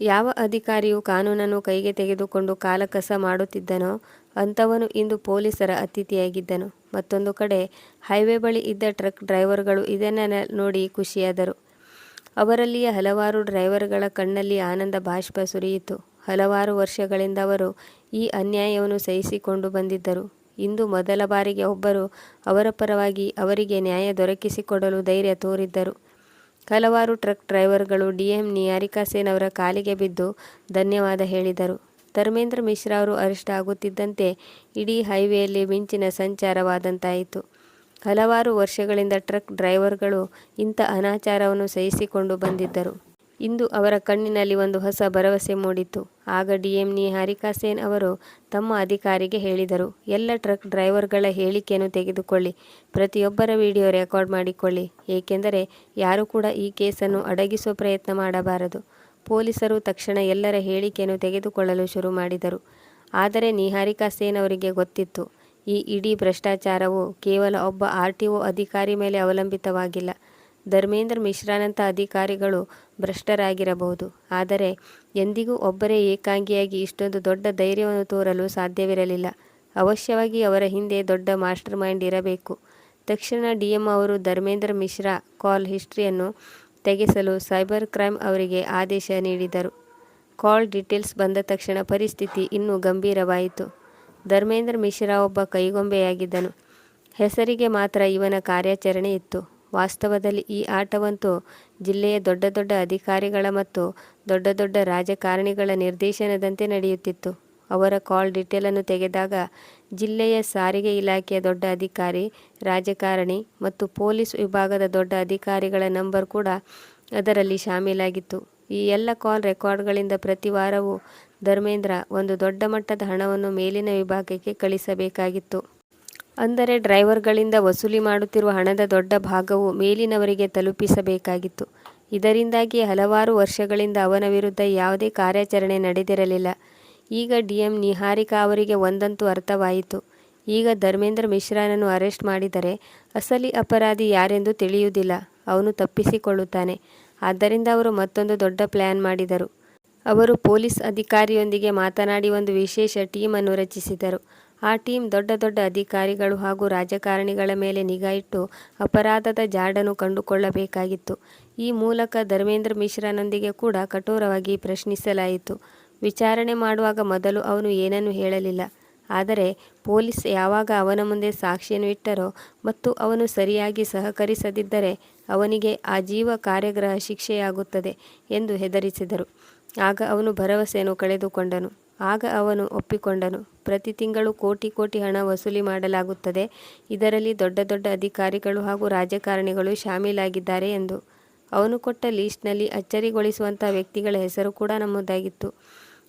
ಯಾವ ಅಧಿಕಾರಿಯು ಕಾನೂನನ್ನು ಕೈಗೆ ತೆಗೆದುಕೊಂಡು ಕಾಲಕಸ ಮಾಡುತ್ತಿದ್ದನೋ ಅಂಥವನು ಇಂದು ಪೊಲೀಸರ ಅತಿಥಿಯಾಗಿದ್ದನು. ಮತ್ತೊಂದು ಕಡೆ ಹೈವೇ ಬಳಿ ಇದ್ದ ಟ್ರಕ್ ಡ್ರೈವರ್ಗಳು ಇದನ್ನು ನೋಡಿ ಖುಷಿಯಾದರು. ಅವರಲ್ಲಿಯ ಹಲವಾರು ಡ್ರೈವರ್ಗಳ ಕಣ್ಣಲ್ಲಿ ಆನಂದ ಬಾಷ್ಪ ಸುರಿಯಿತು. ಹಲವಾರು ವರ್ಷಗಳಿಂದ ಅವರು ಈ ಅನ್ಯಾಯವನ್ನು ಸಹಿಸಿಕೊಂಡು ಬಂದಿದ್ದರು. ಇಂದು ಮೊದಲ ಬಾರಿಗೆ ಒಬ್ಬರು ಅವರ ಪರವಾಗಿ ಅವರಿಗೆ ನ್ಯಾಯ ದೊರಕಿಸಿಕೊಡಲು ಧೈರ್ಯ ತೋರಿದ್ದರು. ಹಲವಾರು ಟ್ರಕ್ ಡ್ರೈವರ್ಗಳು ಡಿಎಂ ನಿಯಾರಿಕಾ ಸೇನ್ ಅವರ ಕಾಲಿಗೆ ಬಿದ್ದು ಧನ್ಯವಾದ ಹೇಳಿದರು. ಧರ್ಮೇಂದ್ರ ಮಿಶ್ರಾ ಅವರು ಅರೆಸ್ಟ್ ಆಗುತ್ತಿದ್ದಂತೆ ಇಡೀ ಹೈವೇಯಲ್ಲಿ ಮಿಂಚಿನ ಸಂಚಾರವಾದಂತಾಯಿತು. ಹಲವಾರು ವರ್ಷಗಳಿಂದ ಟ್ರಕ್ ಡ್ರೈವರ್ಗಳು ಇಂಥ ಅನಾಚಾರವನ್ನು ಸಹಿಸಿಕೊಂಡು ಬಂದಿದ್ದರು. ಇಂದು ಅವರ ಕಣ್ಣಿನಲ್ಲಿ ಒಂದು ಹೊಸ ಭರವಸೆ ಮೂಡಿತು. ಆಗ ಡಿಎಂ ನಿಹಾರಿಕಾ ಸೇನ್ ಅವರು ತಮ್ಮ ಅಧಿಕಾರಿಗೆ ಹೇಳಿದರು, ಎಲ್ಲ ಟ್ರಕ್ ಡ್ರೈವರ್ಗಳ ಹೇಳಿಕೆಯನ್ನು ತೆಗೆದುಕೊಳ್ಳಿ, ಪ್ರತಿಯೊಬ್ಬರ ವಿಡಿಯೋ ರೆಕಾರ್ಡ್ ಮಾಡಿಕೊಳ್ಳಿ, ಏಕೆಂದರೆ ಯಾರು ಕೂಡ ಈ ಕೇಸನ್ನು ಅಡಗಿಸುವ ಪ್ರಯತ್ನ ಮಾಡಬಾರದು. ಪೊಲೀಸರು ತಕ್ಷಣ ಎಲ್ಲರ ಹೇಳಿಕೆಯನ್ನು ತೆಗೆದುಕೊಳ್ಳಲು ಶುರು ಮಾಡಿದರು. ಆದರೆ ನಿಹಾರಿಕಾ ಸೇನ್ ಅವರಿಗೆ ಗೊತ್ತಿತ್ತು. ಈ ಇಡೀ ಭ್ರಷ್ಟಾಚಾರವು ಕೇವಲ ಒಬ್ಬ ಆರ್ ಟಿ ಒ ಅಧಿಕಾರಿ ಮೇಲೆ ಅವಲಂಬಿತವಾಗಿಲ್ಲ. ಧರ್ಮೇಂದ್ರ ಮಿಶ್ರಾನಂಥ ಅಧಿಕಾರಿಗಳು ಭ್ರಷ್ಟರಾಗಿರಬಹುದು. ಆದರೆ ಎಂದಿಗೂ ಒಬ್ಬರೇ ಏಕಾಂಗಿಯಾಗಿ ಇಷ್ಟೊಂದು ದೊಡ್ಡ ಧೈರ್ಯವನ್ನು ತೋರಲು ಸಾಧ್ಯವಿರಲಿಲ್ಲ. ಅವಶ್ಯವಾಗಿ ಅವರ ಹಿಂದೆ ದೊಡ್ಡ ಮಾಸ್ಟರ್ ಮೈಂಡ್ ಇರಬೇಕು. ತಕ್ಷಣ ಡಿ ಎಂ ಅವರು ಧರ್ಮೇಂದ್ರ ಮಿಶ್ರಾ ಕಾಲ್ ಹಿಸ್ಟ್ರಿಯನ್ನು ತೆಗೆಸಲು ಸೈಬರ್ ಕ್ರೈಂ ಅವರಿಗೆ ಆದೇಶ ನೀಡಿದರು. ಕಾಲ್ ಡೀಟೇಲ್ಸ್ ಬಂದ ತಕ್ಷಣ ಪರಿಸ್ಥಿತಿ ಇನ್ನೂ ಗಂಭೀರವಾಯಿತು. ಧರ್ಮೇಂದ್ರ ಮಿಶ್ರಾ ಒಬ್ಬ ಕೈಗೊಂಬೆಯಾಗಿದ್ದನು. ಹೆಸರಿಗೆ ಮಾತ್ರ ಇವನ ಕಾರ್ಯಾಚರಣೆ ಇತ್ತು. ವಾಸ್ತವದಲ್ಲಿ ಈ ಆಟವಂತೂ ಜಿಲ್ಲೆಯ ದೊಡ್ಡ ದೊಡ್ಡ ಅಧಿಕಾರಿಗಳ ಮತ್ತು ದೊಡ್ಡ ದೊಡ್ಡ ರಾಜಕಾರಣಿಗಳ ನಿರ್ದೇಶನದಂತೆ ನಡೆಯುತ್ತಿತ್ತು. ಅವರ ಕಾಲ್ ಡೀಟೇಲನ್ನು ತೆಗೆದಾಗ ಜಿಲ್ಲೆಯ ಸಾರಿಗೆ ಇಲಾಖೆಯ ದೊಡ್ಡ ಅಧಿಕಾರಿ, ರಾಜಕಾರಣಿ ಮತ್ತು ಪೊಲೀಸ್ ವಿಭಾಗದ ದೊಡ್ಡ ಅಧಿಕಾರಿಗಳ ನಂಬರ್ ಕೂಡ ಅದರಲ್ಲಿ ಶಾಮೀಲಾಗಿತ್ತು. ಈ ಎಲ್ಲ ಕಾಲ್ ರೆಕಾರ್ಡ್ಗಳಿಂದ ಪ್ರತಿ ವಾರವೂ ಧರ್ಮೇಂದ್ರ ಒಂದು ದೊಡ್ಡ ಮಟ್ಟದ ಹಣವನ್ನು ಮೇಲಿನ ವಿಭಾಗಕ್ಕೆ ಕಳಿಸಬೇಕಾಗಿತ್ತು. ಅಂದರೆ ಡ್ರೈವರ್ಗಳಿಂದ ವಸೂಲಿ ಮಾಡುತ್ತಿರುವ ಹಣದ ದೊಡ್ಡ ಭಾಗವು ಮೇಲಿನವರಿಗೆ ತಲುಪಿಸಬೇಕಾಗಿತ್ತು. ಇದರಿಂದಾಗಿ ಹಲವಾರು ವರ್ಷಗಳಿಂದ ಅವನ ವಿರುದ್ಧ ಯಾವುದೇ ಕಾರ್ಯಾಚರಣೆ ನಡೆದಿರಲಿಲ್ಲ. ಈಗ ಡಿ ಎಂ ನಿಹಾರಿಕಾ ಅವರಿಗೆ ಒಂದಂತೂ ಅರ್ಥವಾಯಿತು. ಈಗ ಧರ್ಮೇಂದ್ರ ಮಿಶ್ರಾನನ್ನು ಅರೆಸ್ಟ್ ಮಾಡಿದರೆ ಅಸಲಿ ಅಪರಾಧಿ ಯಾರೆಂದು ತಿಳಿಯುವುದಿಲ್ಲ. ಅವನು ತಪ್ಪಿಸಿಕೊಳ್ಳುತ್ತಾನೆ. ಆದ್ದರಿಂದ ಅವರು ಮತ್ತೊಂದು ದೊಡ್ಡ ಪ್ಲ್ಯಾನ್ ಮಾಡಿದರು. ಅವರು ಪೊಲೀಸ್ ಅಧಿಕಾರಿಯೊಂದಿಗೆ ಮಾತನಾಡಿ ಒಂದು ವಿಶೇಷ ಟೀಮನ್ನು ರಚಿಸಿದರು. ಆ ಟೀಮ್ ದೊಡ್ಡ ದೊಡ್ಡ ಅಧಿಕಾರಿಗಳು ಹಾಗೂ ರಾಜಕಾರಣಿಗಳ ಮೇಲೆ ನಿಗಾ ಇಟ್ಟು ಅಪರಾಧದ ಜಾಡನ್ನು ಕಂಡುಕೊಳ್ಳಬೇಕಾಗಿತ್ತು. ಈ ಮೂಲಕ ಧರ್ಮೇಂದ್ರ ಮಿಶ್ರಾನೊಂದಿಗೆ ಕೂಡ ಕಠೋರವಾಗಿ ಪ್ರಶ್ನಿಸಲಾಯಿತು. ವಿಚಾರಣೆ ಮಾಡುವಾಗ ಮೊದಲು ಅವನು ಏನನ್ನೂ ಹೇಳಲಿಲ್ಲ. ಆದರೆ ಪೊಲೀಸ್ ಯಾವಾಗ ಅವನ ಮುಂದೆ ಸಾಕ್ಷಿಯನ್ನು ಇಟ್ಟರೋ ಮತ್ತು ಅವನು ಸರಿಯಾಗಿ ಸಹಕರಿಸದಿದ್ದರೆ ಅವನಿಗೆ ಆಜೀವ ಕಾರ್ಯಗ್ರಹ ಶಿಕ್ಷೆಯಾಗುತ್ತದೆ ಎಂದು ಹೆದರಿಸಿದರು. ಆಗ ಅವನು ಭರವಸೆಯನ್ನು ಕಳೆದುಕೊಂಡನು. ಆಗ ಅವನು ಒಪ್ಪಿಕೊಂಡನು. ಪ್ರತಿ ತಿಂಗಳು ಕೋಟಿ ಕೋಟಿ ಹಣ ವಸೂಲಿ ಮಾಡಲಾಗುತ್ತದೆ. ಇದರಲ್ಲಿ ದೊಡ್ಡ ದೊಡ್ಡ ಅಧಿಕಾರಿಗಳು ಹಾಗೂ ರಾಜಕಾರಣಿಗಳು ಶಾಮೀಲಾಗಿದ್ದಾರೆ ಎಂದು. ಅವನು ಕೊಟ್ಟ ಲೀಸ್ಟ್ನಲ್ಲಿ ಅಚ್ಚರಿಗೊಳಿಸುವಂಥ ವ್ಯಕ್ತಿಗಳ ಹೆಸರು ಕೂಡ ನಮೂದಾಗಿತ್ತು.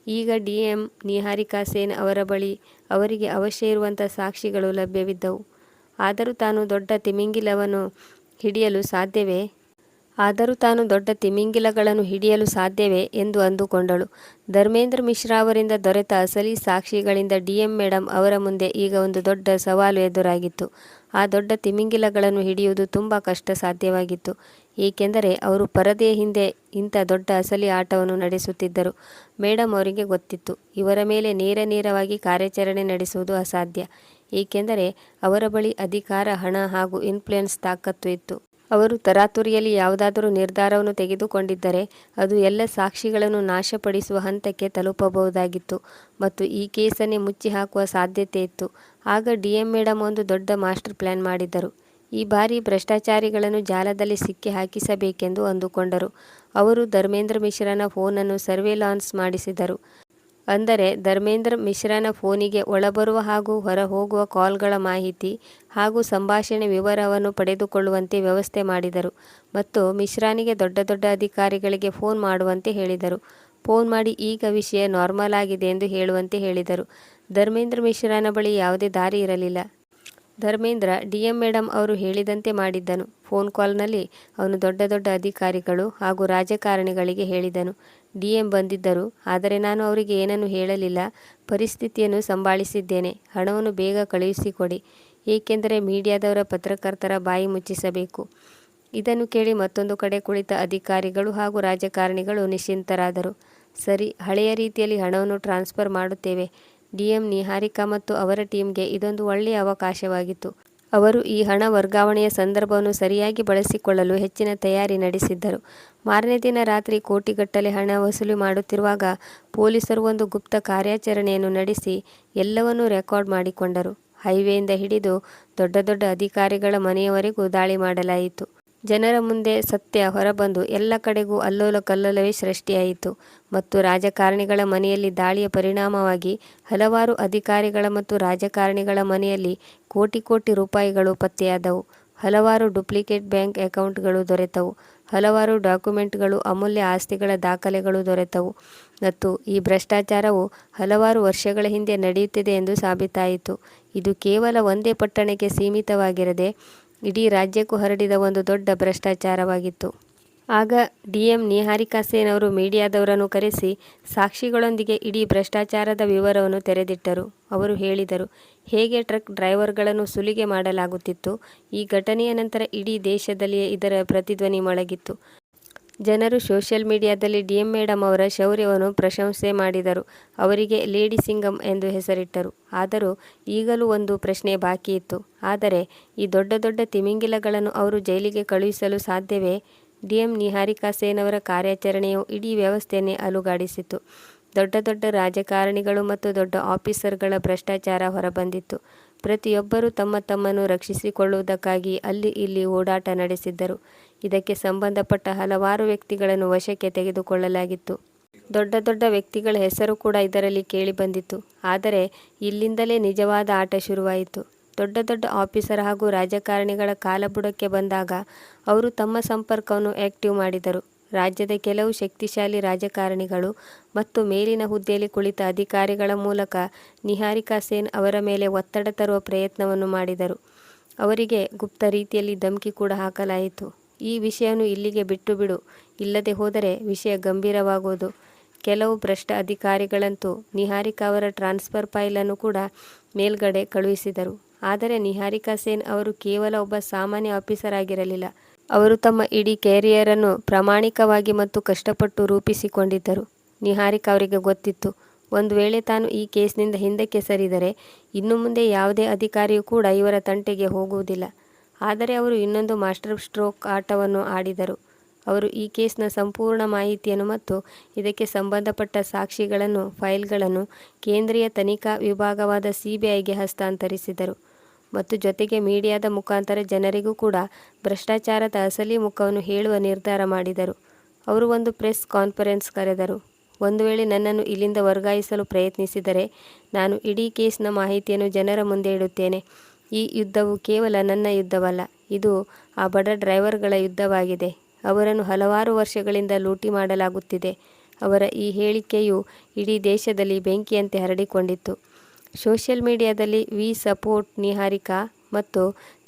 ಈಗ ಡಿಎಂ ನಿಹಾರಿಕಾ ಸೇನ್ ಅವರ ಬಳಿ ಅವರಿಗೆ ಅವಶ್ಯ ಇರುವಂಥ ಸಾಕ್ಷಿಗಳು ಲಭ್ಯವಿದ್ದವು. ಆದರೂ ತಾನು ದೊಡ್ಡ ತಿಮಿಂಗಿಲವನ್ನು ಹಿಡಿಯಲು ಸಾಧ್ಯವೇ? ಆದರೂ ತಾನು ದೊಡ್ಡ ತಿಮಿಂಗಿಲಗಳನ್ನು ಹಿಡಿಯಲು ಸಾಧ್ಯವೇ ಎಂದು ಅಂದುಕೊಂಡಳು. ಧರ್ಮೇಂದ್ರ ಮಿಶ್ರಾ ಅವರಿಂದ ದೊರೆತ ಅಸಲಿ ಸಾಕ್ಷಿಗಳಿಂದ ಡಿಎಂ ಮೇಡಮ್ ಅವರ ಮುಂದೆ ಈಗ ಒಂದು ದೊಡ್ಡ ಸವಾಲು ಎದುರಾಗಿತ್ತು. ಆ ದೊಡ್ಡ ತಿಮಿಂಗಿಲಗಳನ್ನು ಹಿಡಿಯುವುದು ತುಂಬ ಕಷ್ಟ ಸಾಧ್ಯವಾಗಿತ್ತು ಏಕೆಂದರೆ ಅವರು ಪರದೆಯ ಹಿಂದೆ ಇಂಥ ದೊಡ್ಡ ಅಸಲಿ ಆಟವನ್ನು ನಡೆಸುತ್ತಿದ್ದರು. ಮೇಡಮ್ ಅವರಿಗೆ ಗೊತ್ತಿತ್ತು. ಇವರ ಮೇಲೆ ನೇರ ನೇರವಾಗಿ ಕಾರ್ಯಾಚರಣೆ ನಡೆಸುವುದು ಅಸಾಧ್ಯ. ಏಕೆಂದರೆ ಅವರ ಬಳಿ ಅಧಿಕಾರ, ಹಣ ಹಾಗೂ ಇನ್ಫ್ಲುಯೆನ್ಸ್ ತಾಕತ್ತು ಇತ್ತು. ಅವರು ತರಾತುರಿಯಲ್ಲಿ ಯಾವುದಾದರೂ ನಿರ್ಧಾರವನ್ನು ತೆಗೆದುಕೊಂಡಿದ್ದರೆ ಅದು ಎಲ್ಲ ಸಾಕ್ಷಿಗಳನ್ನು ನಾಶಪಡಿಸುವ ಹಂತಕ್ಕೆ ತಲುಪಬಹುದಾಗಿತ್ತು ಮತ್ತು ಈ ಕೇಸನ್ನೇ ಮುಚ್ಚಿ ಹಾಕುವ ಸಾಧ್ಯತೆ ಇತ್ತು. ಆಗ ಡಿ ಎಂ ಮೇಡಮ್ ಒಂದು ದೊಡ್ಡ ಮಾಸ್ಟರ್ ಪ್ಲ್ಯಾನ್ ಮಾಡಿದರು ಈ ಬಾರಿ ಭ್ರಷ್ಟಾಚಾರಿಗಳನ್ನು ಜಾಲದಲ್ಲಿ ಸಿಕ್ಕಿ ಹಾಕಿಸಬೇಕೆಂದು ಅಂದುಕೊಂಡರು. ಅವರು ಧರ್ಮೇಂದ್ರ ಮಿಶ್ರನ ಫೋನನ್ನು ಸರ್ವೇಲಾನ್ಸ್ ಮಾಡಿಸಿದರು. ಅಂದರೆ ಧರ್ಮೇಂದ್ರ ಮಿಶ್ರಾನ ಫೋನಿಗೆ ಒಳಬರುವ ಹಾಗೂ ಹೊರಹೋಗುವ ಕಾಲ್ಗಳ ಮಾಹಿತಿ ಹಾಗೂ ಸಂಭಾಷಣೆ ವಿವರವನ್ನು ಪಡೆದುಕೊಳ್ಳುವಂತೆ ವ್ಯವಸ್ಥೆ ಮಾಡಿದರು ಮತ್ತು ಮಿಶ್ರಾನಿಗೆ ದೊಡ್ಡ ದೊಡ್ಡ ಅಧಿಕಾರಿಗಳಿಗೆ ಫೋನ್ ಮಾಡುವಂತೆ ಹೇಳಿದರು. ಫೋನ್ ಮಾಡಿ ಈಗ ವಿಷಯ ನಾರ್ಮಲ್ ಆಗಿದೆ ಎಂದು ಹೇಳುವಂತೆ ಹೇಳಿದರು. ಧರ್ಮೇಂದ್ರ ಮಿಶ್ರಾನ ಬಳಿ ಯಾವುದೇ ದಾರಿ ಇರಲಿಲ್ಲ. ಧರ್ಮೇಂದ್ರ ಡಿಎಂ ಮೇಡಂ ಮೇಡಮ್ ಅವರು ಹೇಳಿದಂತೆ ಮಾಡಿದ್ದನು. ಫೋನ್ ಕಾಲ್ನಲ್ಲಿ ಅವನು ದೊಡ್ಡ ದೊಡ್ಡ ಅಧಿಕಾರಿಗಳು ಹಾಗೂ ರಾಜಕಾರಣಿಗಳಿಗೆ ಹೇಳಿದನು. ಡಿಎಂ ಬಂದಿದ್ದರು. ಆದರೆ ನಾನು ಅವರಿಗೆ ಏನನ್ನು ಹೇಳಲಿಲ್ಲ. ಪರಿಸ್ಥಿತಿಯನ್ನು ಸಂಭಾಳಿಸಿದ್ದೇನೆ. ಹಣವನ್ನು ಬೇಗ ಕಳುಹಿಸಿಕೊಡಿ. ಏಕೆಂದರೆ ಮೀಡಿಯಾದವರ ಪತ್ರಕರ್ತರ ಬಾಯಿ ಮುಚ್ಚಿಸಬೇಕು. ಇದನ್ನು ಕೇಳಿ ಮತ್ತೊಂದು ಕಡೆ ಕುಳಿತ ಅಧಿಕಾರಿಗಳು ಹಾಗೂ ರಾಜಕಾರಣಿಗಳು ನಿಶ್ಚಿಂತರಾದರು. ಸರಿ, ಹಳೆಯ ರೀತಿಯಲ್ಲಿ ಹಣವನ್ನು ಟ್ರಾನ್ಸ್ಫರ್ ಮಾಡುತ್ತೇವೆ. ಡಿಎಂ ನಿಹಾರಿಕಾ ಮತ್ತು ಅವರ ಟೀಮ್ಗೆ ಇದೊಂದು ಒಳ್ಳೆಯ ಅವಕಾಶವಾಗಿತ್ತು. ಅವರು ಈ ಹಣ ವರ್ಗಾವಣೆಯ ಸಂದರ್ಭವನ್ನು ಸರಿಯಾಗಿ ಬಳಸಿಕೊಳ್ಳಲು ಹೆಚ್ಚಿನ ತಯಾರಿ ನಡೆಸಿದ್ದರು. ಮಾರನೇ ದಿನ ರಾತ್ರಿ ಕೋಟಿಗಟ್ಟಲೆ ಹಣ ವಸೂಲಿ ಮಾಡುತ್ತಿರುವಾಗ ಪೊಲೀಸರು ಒಂದು ಗುಪ್ತ ಕಾರ್ಯಾಚರಣೆಯನ್ನು ನಡೆಸಿ ಎಲ್ಲವನ್ನೂ ರೆಕಾರ್ಡ್ ಮಾಡಿಕೊಂಡರು. ಹೈವೇಯಿಂದ ಹಿಡಿದು ದೊಡ್ಡ ದೊಡ್ಡ ಅಧಿಕಾರಿಗಳ ಮನೆಯವರೆಗೂ ದಾಳಿ ಮಾಡಲಾಯಿತು. ಜನರ ಮುಂದೆ ಸತ್ಯ ಹೊರಬಂದು ಎಲ್ಲ ಕಡೆಗೂ ಅಲ್ಲೋಲ ಕಲ್ಲೋಲವೇ ಸೃಷ್ಟಿಯಾಯಿತು. ಮತ್ತು ರಾಜಕಾರಣಿಗಳ ಮನೆಯಲ್ಲಿ ದಾಳಿಯ ಪರಿಣಾಮವಾಗಿ ಹಲವಾರು ಅಧಿಕಾರಿಗಳ ಮತ್ತು ರಾಜಕಾರಣಿಗಳ ಮನೆಯಲ್ಲಿ ಕೋಟಿ ಕೋಟಿ ರೂಪಾಯಿಗಳು ಪತ್ತೆಯಾದವು. ಹಲವಾರು ಡುಪ್ಲಿಕೇಟ್ ಬ್ಯಾಂಕ್ ಅಕೌಂಟ್ಗಳು ದೊರೆತವು. ಹಲವಾರು ಡಾಕ್ಯುಮೆಂಟ್ಗಳು ಅಮೂಲ್ಯ ಆಸ್ತಿಗಳ ದಾಖಲೆಗಳು ದೊರೆತವು. ಮತ್ತು ಈ ಭ್ರಷ್ಟಾಚಾರವು ಹಲವಾರು ವರ್ಷಗಳ ಹಿಂದೆ ನಡೆಯುತ್ತಿದೆ ಎಂದು ಸಾಬೀತಾಯಿತು. ಇದು ಕೇವಲ ಒಂದೇ ಪಟ್ಟಣಕ್ಕೆ ಸೀಮಿತವಾಗಿರದೆ ಇಡೀ ರಾಜ್ಯಕ್ಕೂ ಹರಡಿದ ಒಂದು ದೊಡ್ಡ ಭ್ರಷ್ಟಾಚಾರವಾಗಿತ್ತು. ಆಗ ಡಿ ಎಂ ನಿಹಾರಿಕಾ ಸೇನ್ ಅವರು ಮೀಡಿಯಾದವರನ್ನು ಕರೆಸಿ ಸಾಕ್ಷಿಗಳೊಂದಿಗೆ ಇಡೀ ಭ್ರಷ್ಟಾಚಾರದ ವಿವರವನ್ನು ತೆರೆದಿಟ್ಟರು. ಅವರು ಹೇಳಿದರು, ಹೇಗೆ ಟ್ರಕ್ ಡ್ರೈವರ್ಗಳನ್ನು ಸುಲಿಗೆ ಮಾಡಲಾಗುತ್ತಿತ್ತು, ಈ ಘಟನೆಯ ನಂತರ ಇಡೀ ದೇಶದಲ್ಲಿಯೇ ಇದರ ಪ್ರತಿಧ್ವನಿ ಮೊಳಗಿತ್ತು. ಜನರು ಸೋಷಿಯಲ್ ಮೀಡಿಯಾದಲ್ಲಿ ಡಿಎಂ ಮೇಡಮ್ ಅವರ ಶೌರ್ಯವನ್ನು ಪ್ರಶಂಸೆ ಮಾಡಿದರು. ಅವರಿಗೆ ಲೇಡಿ ಸಿಂಗಂ ಎಂದು ಹೆಸರಿಟ್ಟರು. ಆದರೂ ಈಗಲೂ ಒಂದು ಪ್ರಶ್ನೆ ಬಾಕಿ ಇತ್ತು. ಆದರೆ ಈ ದೊಡ್ಡ ದೊಡ್ಡ ತಿಮಿಂಗಿಲಗಳನ್ನು ಅವರು ಜೈಲಿಗೆ ಕಳುಹಿಸಲು ಸಾಧ್ಯವೇ? ಡಿಎಂ ನಿಹಾರಿಕಾ ಸೇನ್ ಅವರ ಕಾರ್ಯಾಚರಣೆಯು ಇಡೀ ವ್ಯವಸ್ಥೆಯನ್ನೇ ಅಲುಗಾಡಿಸಿತು ದೊಡ್ಡ ದೊಡ್ಡ ರಾಜಕಾರಣಿಗಳು ಮತ್ತು ದೊಡ್ಡ ಆಫೀಸರ್ಗಳ ಭ್ರಷ್ಟಾಚಾರ ಹೊರಬಂದಿತ್ತು. ಪ್ರತಿಯೊಬ್ಬರೂ ತಮ್ಮ ತಮ್ಮನ್ನು ರಕ್ಷಿಸಿಕೊಳ್ಳುವುದಕ್ಕಾಗಿ ಅಲ್ಲಿ ಇಲ್ಲಿ ಓಡಾಟ ನಡೆಸಿದ್ದರು. ಇದಕ್ಕೆ ಸಂಬಂಧಪಟ್ಟ ಹಲವಾರು ವ್ಯಕ್ತಿಗಳನ್ನು ವಶಕ್ಕೆ ತೆಗೆದುಕೊಳ್ಳಲಾಗಿತ್ತು. ದೊಡ್ಡ ದೊಡ್ಡ ವ್ಯಕ್ತಿಗಳ ಹೆಸರು ಕೂಡ ಇದರಲ್ಲಿ ಕೇಳಿಬಂದಿತ್ತು. ಆದರೆ ಇಲ್ಲಿಂದಲೇ ನಿಜವಾದ ಆಟ ಶುರುವಾಯಿತು. ದೊಡ್ಡ ದೊಡ್ಡ ಆಫೀಸರ್ ಹಾಗೂ ರಾಜಕಾರಣಿಗಳ ಕಾಲಬುಡಕ್ಕೆ ಬಂದಾಗ ಅವರು ತಮ್ಮ ಸಂಪರ್ಕವನ್ನು ಆಕ್ಟಿವ್ ಮಾಡಿದರು. ರಾಜ್ಯದ ಕೆಲವು ಶಕ್ತಿಶಾಲಿ ರಾಜಕಾರಣಿಗಳು ಮತ್ತು ಮೇಲಿನ ಹುದ್ದೆಯಲ್ಲಿ ಕುಳಿತ ಅಧಿಕಾರಿಗಳ ಮೂಲಕ ನಿಹಾರಿಕಾ ಸೇನ್ ಅವರ ಮೇಲೆ ಒತ್ತಡ ತರುವ ಪ್ರಯತ್ನವನ್ನು ಮಾಡಿದರು. ಅವರಿಗೆ ಗುಪ್ತ ರೀತಿಯಲ್ಲಿ ಧಮಕಿ ಕೂಡ ಹಾಕಲಾಯಿತು. ಈ ವಿಷಯವನ್ನು ಇಲ್ಲಿಗೆ ಬಿಟ್ಟು ಬಿಡು. ಇಲ್ಲದೆ ಹೋದರೆ ವಿಷಯ ಗಂಭೀರವಾಗುವುದು ಕೆಲವು ಭ್ರಷ್ಟ ಅಧಿಕಾರಿಗಳಂತೂ ನಿಹಾರಿಕಾ ಅವರ ಟ್ರಾನ್ಸ್ಫರ್ ಫೈಲನ್ನು ಕೂಡ ಮೇಲ್ಗಡೆ ಕಳುಹಿಸಿದರು. ಆದರೆ ನಿಹಾರಿಕಾ ಸೇನ್ ಅವರು ಕೇವಲ ಒಬ್ಬ ಸಾಮಾನ್ಯ ಆಫೀಸರ್ ಆಗಿರಲಿಲ್ಲ ಅವರು ತಮ್ಮ ಇಡೀ ಕೆರಿಯರನ್ನು ಪ್ರಾಮಾಣಿಕವಾಗಿ ಮತ್ತು ಕಷ್ಟಪಟ್ಟು ರೂಪಿಸಿಕೊಂಡಿದ್ದರು. ನಿಹಾರಿಕಾ ಅವರಿಗೆ ಗೊತ್ತಿತ್ತು, ಒಂದು ವೇಳೆ ತಾನು ಈ ಕೇಸ್ನಿಂದ ಹಿಂದಕ್ಕೆ ಸರಿದರೆ, ಇನ್ನು ಮುಂದೆ ಯಾವುದೇ ಅಧಿಕಾರಿಯೂ ಕೂಡ ಇವರ ತಂಟೆಗೆ ಹೋಗುವುದಿಲ್ಲ. ಆದರೆ ಅವರು ಇನ್ನೊಂದು ಮಾಸ್ಟರ್ ಸ್ಟ್ರೋಕ್ ಆಟವನ್ನು ಆಡಿದರು. ಅವರು ಈ ಕೇಸ್ನ ಸಂಪೂರ್ಣ ಮಾಹಿತಿಯನ್ನು ಮತ್ತು ಇದಕ್ಕೆ ಸಂಬಂಧಪಟ್ಟ ಸಾಕ್ಷಿಗಳನ್ನು, ಫೈಲ್ಗಳನ್ನು ಕೇಂದ್ರೀಯ ತನಿಖಾ ವಿಭಾಗವಾದ ಸಿಬಿಐಗೆ ಹಸ್ತಾಂತರಿಸಿದರು ಮತ್ತು ಜೊತೆಗೆ ಮೀಡಿಯಾದ ಮುಖಾಂತರ ಜನರಿಗೂ ಕೂಡ ಭ್ರಷ್ಟಾಚಾರದ ಅಸಲಿ ಮುಖವನ್ನು ಹೇಳುವ ನಿರ್ಧಾರ ಮಾಡಿದರು. ಅವರು ಒಂದು ಪ್ರೆಸ್ ಕಾನ್ಫರೆನ್ಸ್ ಕರೆದರು. ಒಂದು ವೇಳೆ ನನ್ನನ್ನು ಇಲ್ಲಿಂದ ವರ್ಗಾಯಿಸಲು ಪ್ರಯತ್ನಿಸಿದರೆ ನಾನು ಇಡೀ ಕೇಸ್ನ ಮಾಹಿತಿಯನ್ನು ಜನರ ಮುಂದೆ ಇಡುತ್ತೇನೆ. ಈ ಯುದ್ಧವು ಕೇವಲ ನನ್ನ ಯುದ್ಧವಲ್ಲ, ಇದು ಆ ಬಡ ಡ್ರೈವರ್ಗಳ ಯುದ್ಧವಾಗಿದೆ. ಅವರನ್ನು ಹಲವಾರು ವರ್ಷಗಳಿಂದ ಲೂಟಿ ಮಾಡಲಾಗುತ್ತಿದೆ. ಅವರ ಈ ಹೇಳಿಕೆಯು ಇಡೀ ದೇಶದಲ್ಲಿ ಬೆಂಕಿಯಂತೆ ಹರಡಿಕೊಂಡಿತ್ತು. ಸೋಷಿಯಲ್ ಮೀಡಿಯಾದಲ್ಲಿ ವಿ ಸಪೋರ್ಟ್, ನಿಹಾರಿಕಾ ಮತ್ತು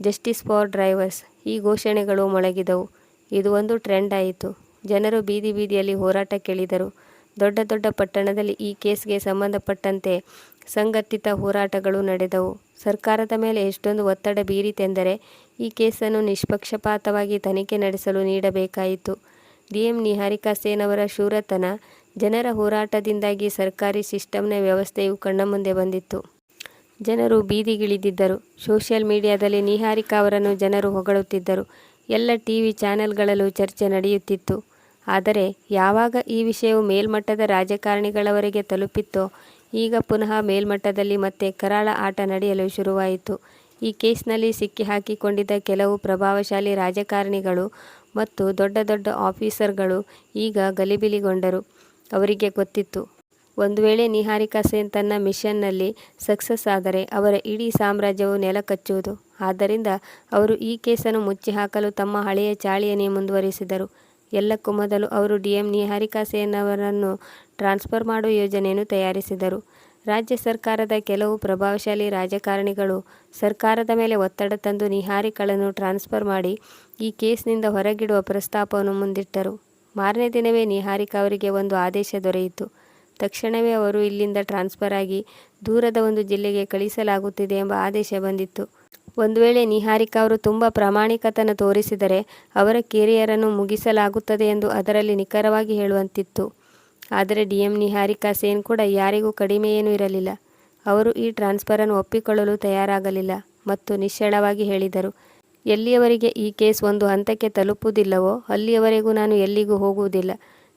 ಜಸ್ಟಿಸ್ ಫಾರ್ ಡ್ರೈವರ್ಸ್ ಈ ಘೋಷಣೆಗಳು ಮೊಳಗಿದವು. ಇದು ಒಂದು ಟ್ರೆಂಡ್ ಆಯಿತು. ಜನರು ಬೀದಿ ಬೀದಿಯಲ್ಲಿ ಹೋರಾಟ ಕೇಳಿದರು. ದೊಡ್ಡ ದೊಡ್ಡ ಪಟ್ಟಣದಲ್ಲಿ ಈ ಕೇಸ್ಗೆ ಸಂಬಂಧಪಟ್ಟಂತೆ ಸಂಘಟಿತ ಹೋರಾಟಗಳು ನಡೆದವು. ಸರ್ಕಾರದ ಮೇಲೆ ಎಷ್ಟೊಂದು ಒತ್ತಡ ಬೀರಿತೆಂದರೆ ಈ ಕೇಸನ್ನು ನಿಷ್ಪಕ್ಷಪಾತವಾಗಿ ತನಿಖೆ ನಡೆಸಲು ನೀಡಬೇಕಾಯಿತು. ಡಿಎಂ ನಿಹಾರಿಕಾ ಸೇನ್ ಅವರ ಶೂರತನ, ಜನರ ಹೋರಾಟದಿಂದಾಗಿ ಸರ್ಕಾರಿ ಸಿಸ್ಟಮ್ನ ವ್ಯವಸ್ಥೆಯು ಕಣ್ಣ ಮುಂದೆ ಬಂದಿತ್ತು. ಜನರು ಬೀದಿಗಿಳಿದಿದ್ದರು. ಸೋಷಿಯಲ್ ಮೀಡಿಯಾದಲ್ಲಿ ನಿಹಾರಿಕಾ ಅವರನ್ನು ಜನರು ಹೊಗಳುತ್ತಿದ್ದರು. ಎಲ್ಲ ಟಿ ವಿ ಚಾನೆಲ್ಗಳಲ್ಲೂ ಚರ್ಚೆ ನಡೆಯುತ್ತಿತ್ತು. ಆದರೆ, ಯಾವಾಗ ಈ ವಿಷಯವು ಮೇಲ್ಮಟ್ಟದ ರಾಜಕಾರಣಿಗಳವರೆಗೆ ತಲುಪಿತ್ತೋ ಈಗ ಪುನಃ ಮೇಲ್ಮಟ್ಟದಲ್ಲಿ ಮತ್ತೆ ಕರಾಳ ಆಟ ನಡೆಯಲು ಶುರುವಾಯಿತು. ಈ ಕೇಸ್ನಲ್ಲಿ ಸಿಕ್ಕಿಹಾಕಿಕೊಂಡಿದ್ದ ಕೆಲವು ಪ್ರಭಾವಶಾಲಿ ರಾಜಕಾರಣಿಗಳು ಮತ್ತು ದೊಡ್ಡ ದೊಡ್ಡ ಆಫೀಸರ್ಗಳು ಈಗ ಗಲಿಬಿಲಿಗೊಂಡರು. ಅವರಿಗೆ ಗೊತ್ತಿತ್ತು. ಒಂದು ವೇಳೆ ನಿಹಾರಿಕಾ ಸೇನ್ ತನ್ನ ಮಿಷನ್ನಲ್ಲಿ ಸಕ್ಸಸ್ ಆದರೆ ಅವರ ಇಡೀ ಸಾಮ್ರಾಜ್ಯವು ನೆಲಕಚ್ಚುವುದು. ಆದ್ದರಿಂದ ಅವರು ಈ ಕೇಸನ್ನು ಮುಚ್ಚಿಹಾಕಲು ತಮ್ಮ ಹಳೆಯ ಚಾಳಿಯನ್ನೇ ಮುಂದುವರಿಸಿದರು. ಎಲ್ಲಕ್ಕೂ ಮೊದಲು ಅವರು ಡಿಎಂ ನಿಹಾರಿಕಾ ಸೇನ್ ಅವರನ್ನು ಟ್ರಾನ್ಸ್ಫರ್ ಮಾಡುವ ಯೋಜನೆಯನ್ನು ತಯಾರಿಸಿದರು. ರಾಜ್ಯ ಸರ್ಕಾರದ ಕೆಲವು ಪ್ರಭಾವಶಾಲಿ ರಾಜಕಾರಣಿಗಳು ಸರ್ಕಾರದ ಮೇಲೆ ಒತ್ತಡ ತಂದು ನಿಹಾರಿಕಳನ್ನು ಟ್ರಾನ್ಸ್ಫರ್ ಮಾಡಿ ಈ ಕೇಸ್ನಿಂದ ಹೊರಗಿಡುವ ಪ್ರಸ್ತಾಪವನ್ನು ಮುಂದಿಟ್ಟರು. ಮಾರನೇ ದಿನವೇ ನಿಹಾರಿಕಾ ಅವರಿಗೆ ಒಂದು ಆದೇಶ ದೊರೆಯಿತು. ತಕ್ಷಣವೇ ಅವರು ಇಲ್ಲಿಂದ ಟ್ರಾನ್ಸ್ಫರ್ ಆಗಿ ದೂರದ ಒಂದು ಜಿಲ್ಲೆಗೆ ಕಳಿಸಲಾಗುತ್ತಿದೆ ಎಂಬ ಆದೇಶ ಬಂದಿತ್ತು. ಒಂದು ವೇಳೆ ನಿಹಾರಿಕಾ ಅವರು ತುಂಬ ಪ್ರಾಮಾಣಿಕತನ ತೋರಿಸಿದರೆ ಅವರ ಕೆರಿಯರನ್ನು ಮುಗಿಸಲಾಗುತ್ತದೆ ಎಂದು ಅದರಲ್ಲಿ ನಿಖರವಾಗಿ ಹೇಳುವಂತಿತ್ತು. ಆದರೆ ಡಿ ಎಂ ನಿಹಾರಿಕಾ ಸೇನ್ ಕೂಡ ಯಾರಿಗೂ ಕಡಿಮೆಯೇನೂ ಇರಲಿಲ್ಲ ಅವರು ಈ ಟ್ರಾನ್ಸ್ಫರನ್ನು ಒಪ್ಪಿಕೊಳ್ಳಲು ತಯಾರಾಗಲಿಲ್ಲ ಮತ್ತು ನಿಶ್ಚಳವಾಗಿ ಹೇಳಿದರು, ಎಲ್ಲಿಯವರೆಗೆ ಈ ಕೇಸ್ ಒಂದು ಹಂತಕ್ಕೆ ತಲುಪುವುದಿಲ್ಲವೋ ಅಲ್ಲಿಯವರೆಗೂ ನಾನು ಎಲ್ಲಿಗೂ ಹೋಗುವುದಿಲ್ಲ.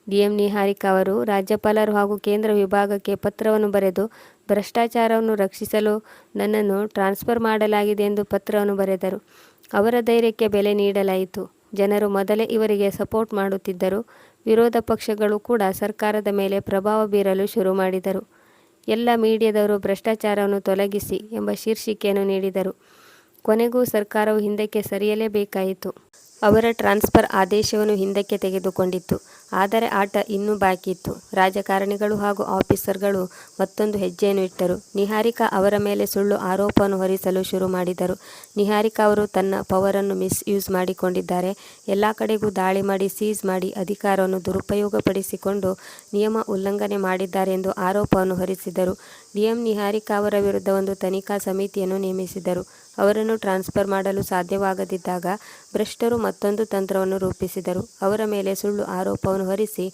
ಡಿಎಂ ನಿಹಾರಿಕಾ ಅವರು ರಾಜ್ಯಪಾಲರು ಹಾಗೂ ಕೇಂದ್ರ ವಿಭಾಗಕ್ಕೆ ಪತ್ರವನ್ನು ಬರೆದು ಭ್ರಷ್ಟಾಚಾರವನ್ನು ರಕ್ಷಿಸಲು ನನ್ನನ್ನು ಟ್ರಾನ್ಸ್ಫರ್ ಮಾಡಲಾಗಿದೆ ಎಂದು ಪತ್ರವನ್ನು ಬರೆದರು. ಅವರ ಧೈರ್ಯಕ್ಕೆ ಬೆಲೆ ನೀಡಲಾಯಿತು. ಜನರು ಮೊದಲೇ ಇವರಿಗೆ ಸಪೋರ್ಟ್ ಮಾಡುತ್ತಿದ್ದರು. ವಿರೋಧ ಪಕ್ಷಗಳು ಕೂಡ ಸರ್ಕಾರದ ಮೇಲೆ ಪ್ರಭಾವ ಬೀರಲು ಶುರು ಮಾಡಿದರು. ಎಲ್ಲ ಮೀಡಿಯಾದವರು ಭ್ರಷ್ಟಾಚಾರವನ್ನು ತೊಲಗಿಸಿ ಎಂಬ ಶೀರ್ಷಿಕೆಯನ್ನು ನೀಡಿದರು. ಕೊನೆಗೂ ಸರ್ಕಾರವು ಹಿಂದಕ್ಕೆ ಸರಿಯಲೇಬೇಕಾಯಿತು. ಅವರ ಟ್ರಾನ್ಸ್ಫರ್ ಆದೇಶವನ್ನು ಹಿಂದಕ್ಕೆ ತೆಗೆದುಕೊಂಡಿತು. ಆದರೆ ಆಟ ಇನ್ನೂ ಬಾಕಿಯಿತ್ತು. ರಾಜಕಾರಣಿಗಳು ಹಾಗೂ ಆಫೀಸರ್ಗಳು ಮತ್ತೊಂದು ಹೆಜ್ಜೆಯನ್ನು ಇಟ್ಟರು. ನಿಹಾರಿಕಾ ಅವರ ಮೇಲೆ ಸುಳ್ಳು ಆರೋಪವನ್ನು ಹೊರಿಸಲು ಶುರು ಮಾಡಿದರು. ನಿಹಾರಿಕಾ ಅವರು ತನ್ನ ಪವರನ್ನು ಮಿಸ್ ಯೂಸ್ ಮಾಡಿಕೊಂಡಿದ್ದಾರೆ. ಎಲ್ಲ ಕಡೆಗೂ ದಾಳಿ ಮಾಡಿ ಸೀಜ್ ಮಾಡಿ ಅಧಿಕಾರವನ್ನು ದುರುಪಯೋಗಪಡಿಸಿಕೊಂಡು ನಿಯಮ ಉಲ್ಲಂಘನೆ ಮಾಡಿದ್ದಾರೆ ಎಂದು ಆರೋಪವನ್ನು ಹೊರಿಸಿದರು. ಡಿಎಂ ನಿಹಾರಿಕಾ ಅವರ ವಿರುದ್ಧ ಒಂದು ತನಿಖಾ ಸಮಿತಿಯನ್ನು ನೇಮಿಸಿದರು. ಅವರನ್ನು ಟ್ರಾನ್ಸ್ಫರ್ ಮಾಡಲು ಸಾಧ್ಯವಾಗದಿದ್ದಾಗ ಭ್ರಷ್ಟರು ಮತ್ತೊಂದು ತಂತ್ರವನ್ನು ರೂಪಿಸಿದರು. ಅವರ ಮೇಲೆ ಸುಳ್ಳು ಆರೋಪವನ್ನು ಹೊರಿಸಿ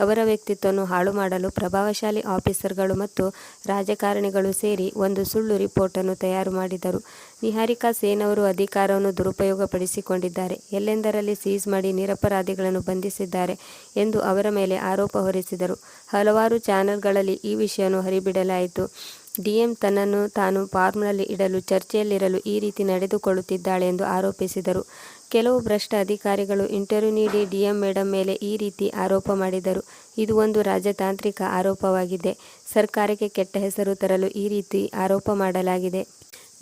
ಅವರ ವ್ಯಕ್ತಿತ್ವವನ್ನು ಹಾಳು ಮಾಡಲು ಪ್ರಭಾವಶಾಲಿ ಆಫೀಸರ್ಗಳು ಮತ್ತು ರಾಜಕಾರಣಿಗಳು ಸೇರಿ ಒಂದು ಸುಳ್ಳು ರಿಪೋರ್ಟನ್ನು ತಯಾರು ಮಾಡಿದರು. ನಿಹಾರಿಕಾ ಸೇನ್ ಅವರು ಅಧಿಕಾರವನ್ನು ದುರುಪಯೋಗಪಡಿಸಿಕೊಂಡಿದ್ದಾರೆ. ಎಲ್ಲೆಂದರಲ್ಲಿ ಸೀಸ್ ಮಾಡಿ ನಿರಪರಾಧಿಗಳನ್ನು ಬಂಧಿಸಿದ್ದಾರೆ ಎಂದು ಅವರ ಮೇಲೆ ಆರೋಪ ಹೊರಿಸಿದರು. ಹಲವಾರು ಚಾನೆಲ್ಗಳಲ್ಲಿ ಈ ವಿಷಯವನ್ನು ಹರಿಬಿಡಲಾಯಿತು. ಡಿಎಂ ತನ್ನನ್ನು ತಾನು ಫಾರ್ಮ್ನಲ್ಲಿ ಇಡಲು ಚರ್ಚೆಯಲ್ಲಿರಲು ಈ ರೀತಿ ನಡೆದುಕೊಳ್ಳುತ್ತಿದ್ದಾಳೆ ಎಂದು ಆರೋಪಿಸಿದರು. ಕೆಲವು ಭ್ರಷ್ಟ ಅಧಿಕಾರಿಗಳು ಇಂಟರ್ವ್ಯೂ ನೀಡಿ ಡಿಎಂ ಮೇಡಂ ಮೇಲೆ ಈ ರೀತಿ ಆರೋಪ ಮಾಡಿದರು. ಇದು ಒಂದು ರಾಜತಾಂತ್ರಿಕ ಆರೋಪವಾಗಿದೆ. ಸರ್ಕಾರಕ್ಕೆ ಕೆಟ್ಟ ಹೆಸರು ತರಲು ಈ ರೀತಿ ಆರೋಪ ಮಾಡಲಾಗಿದೆ.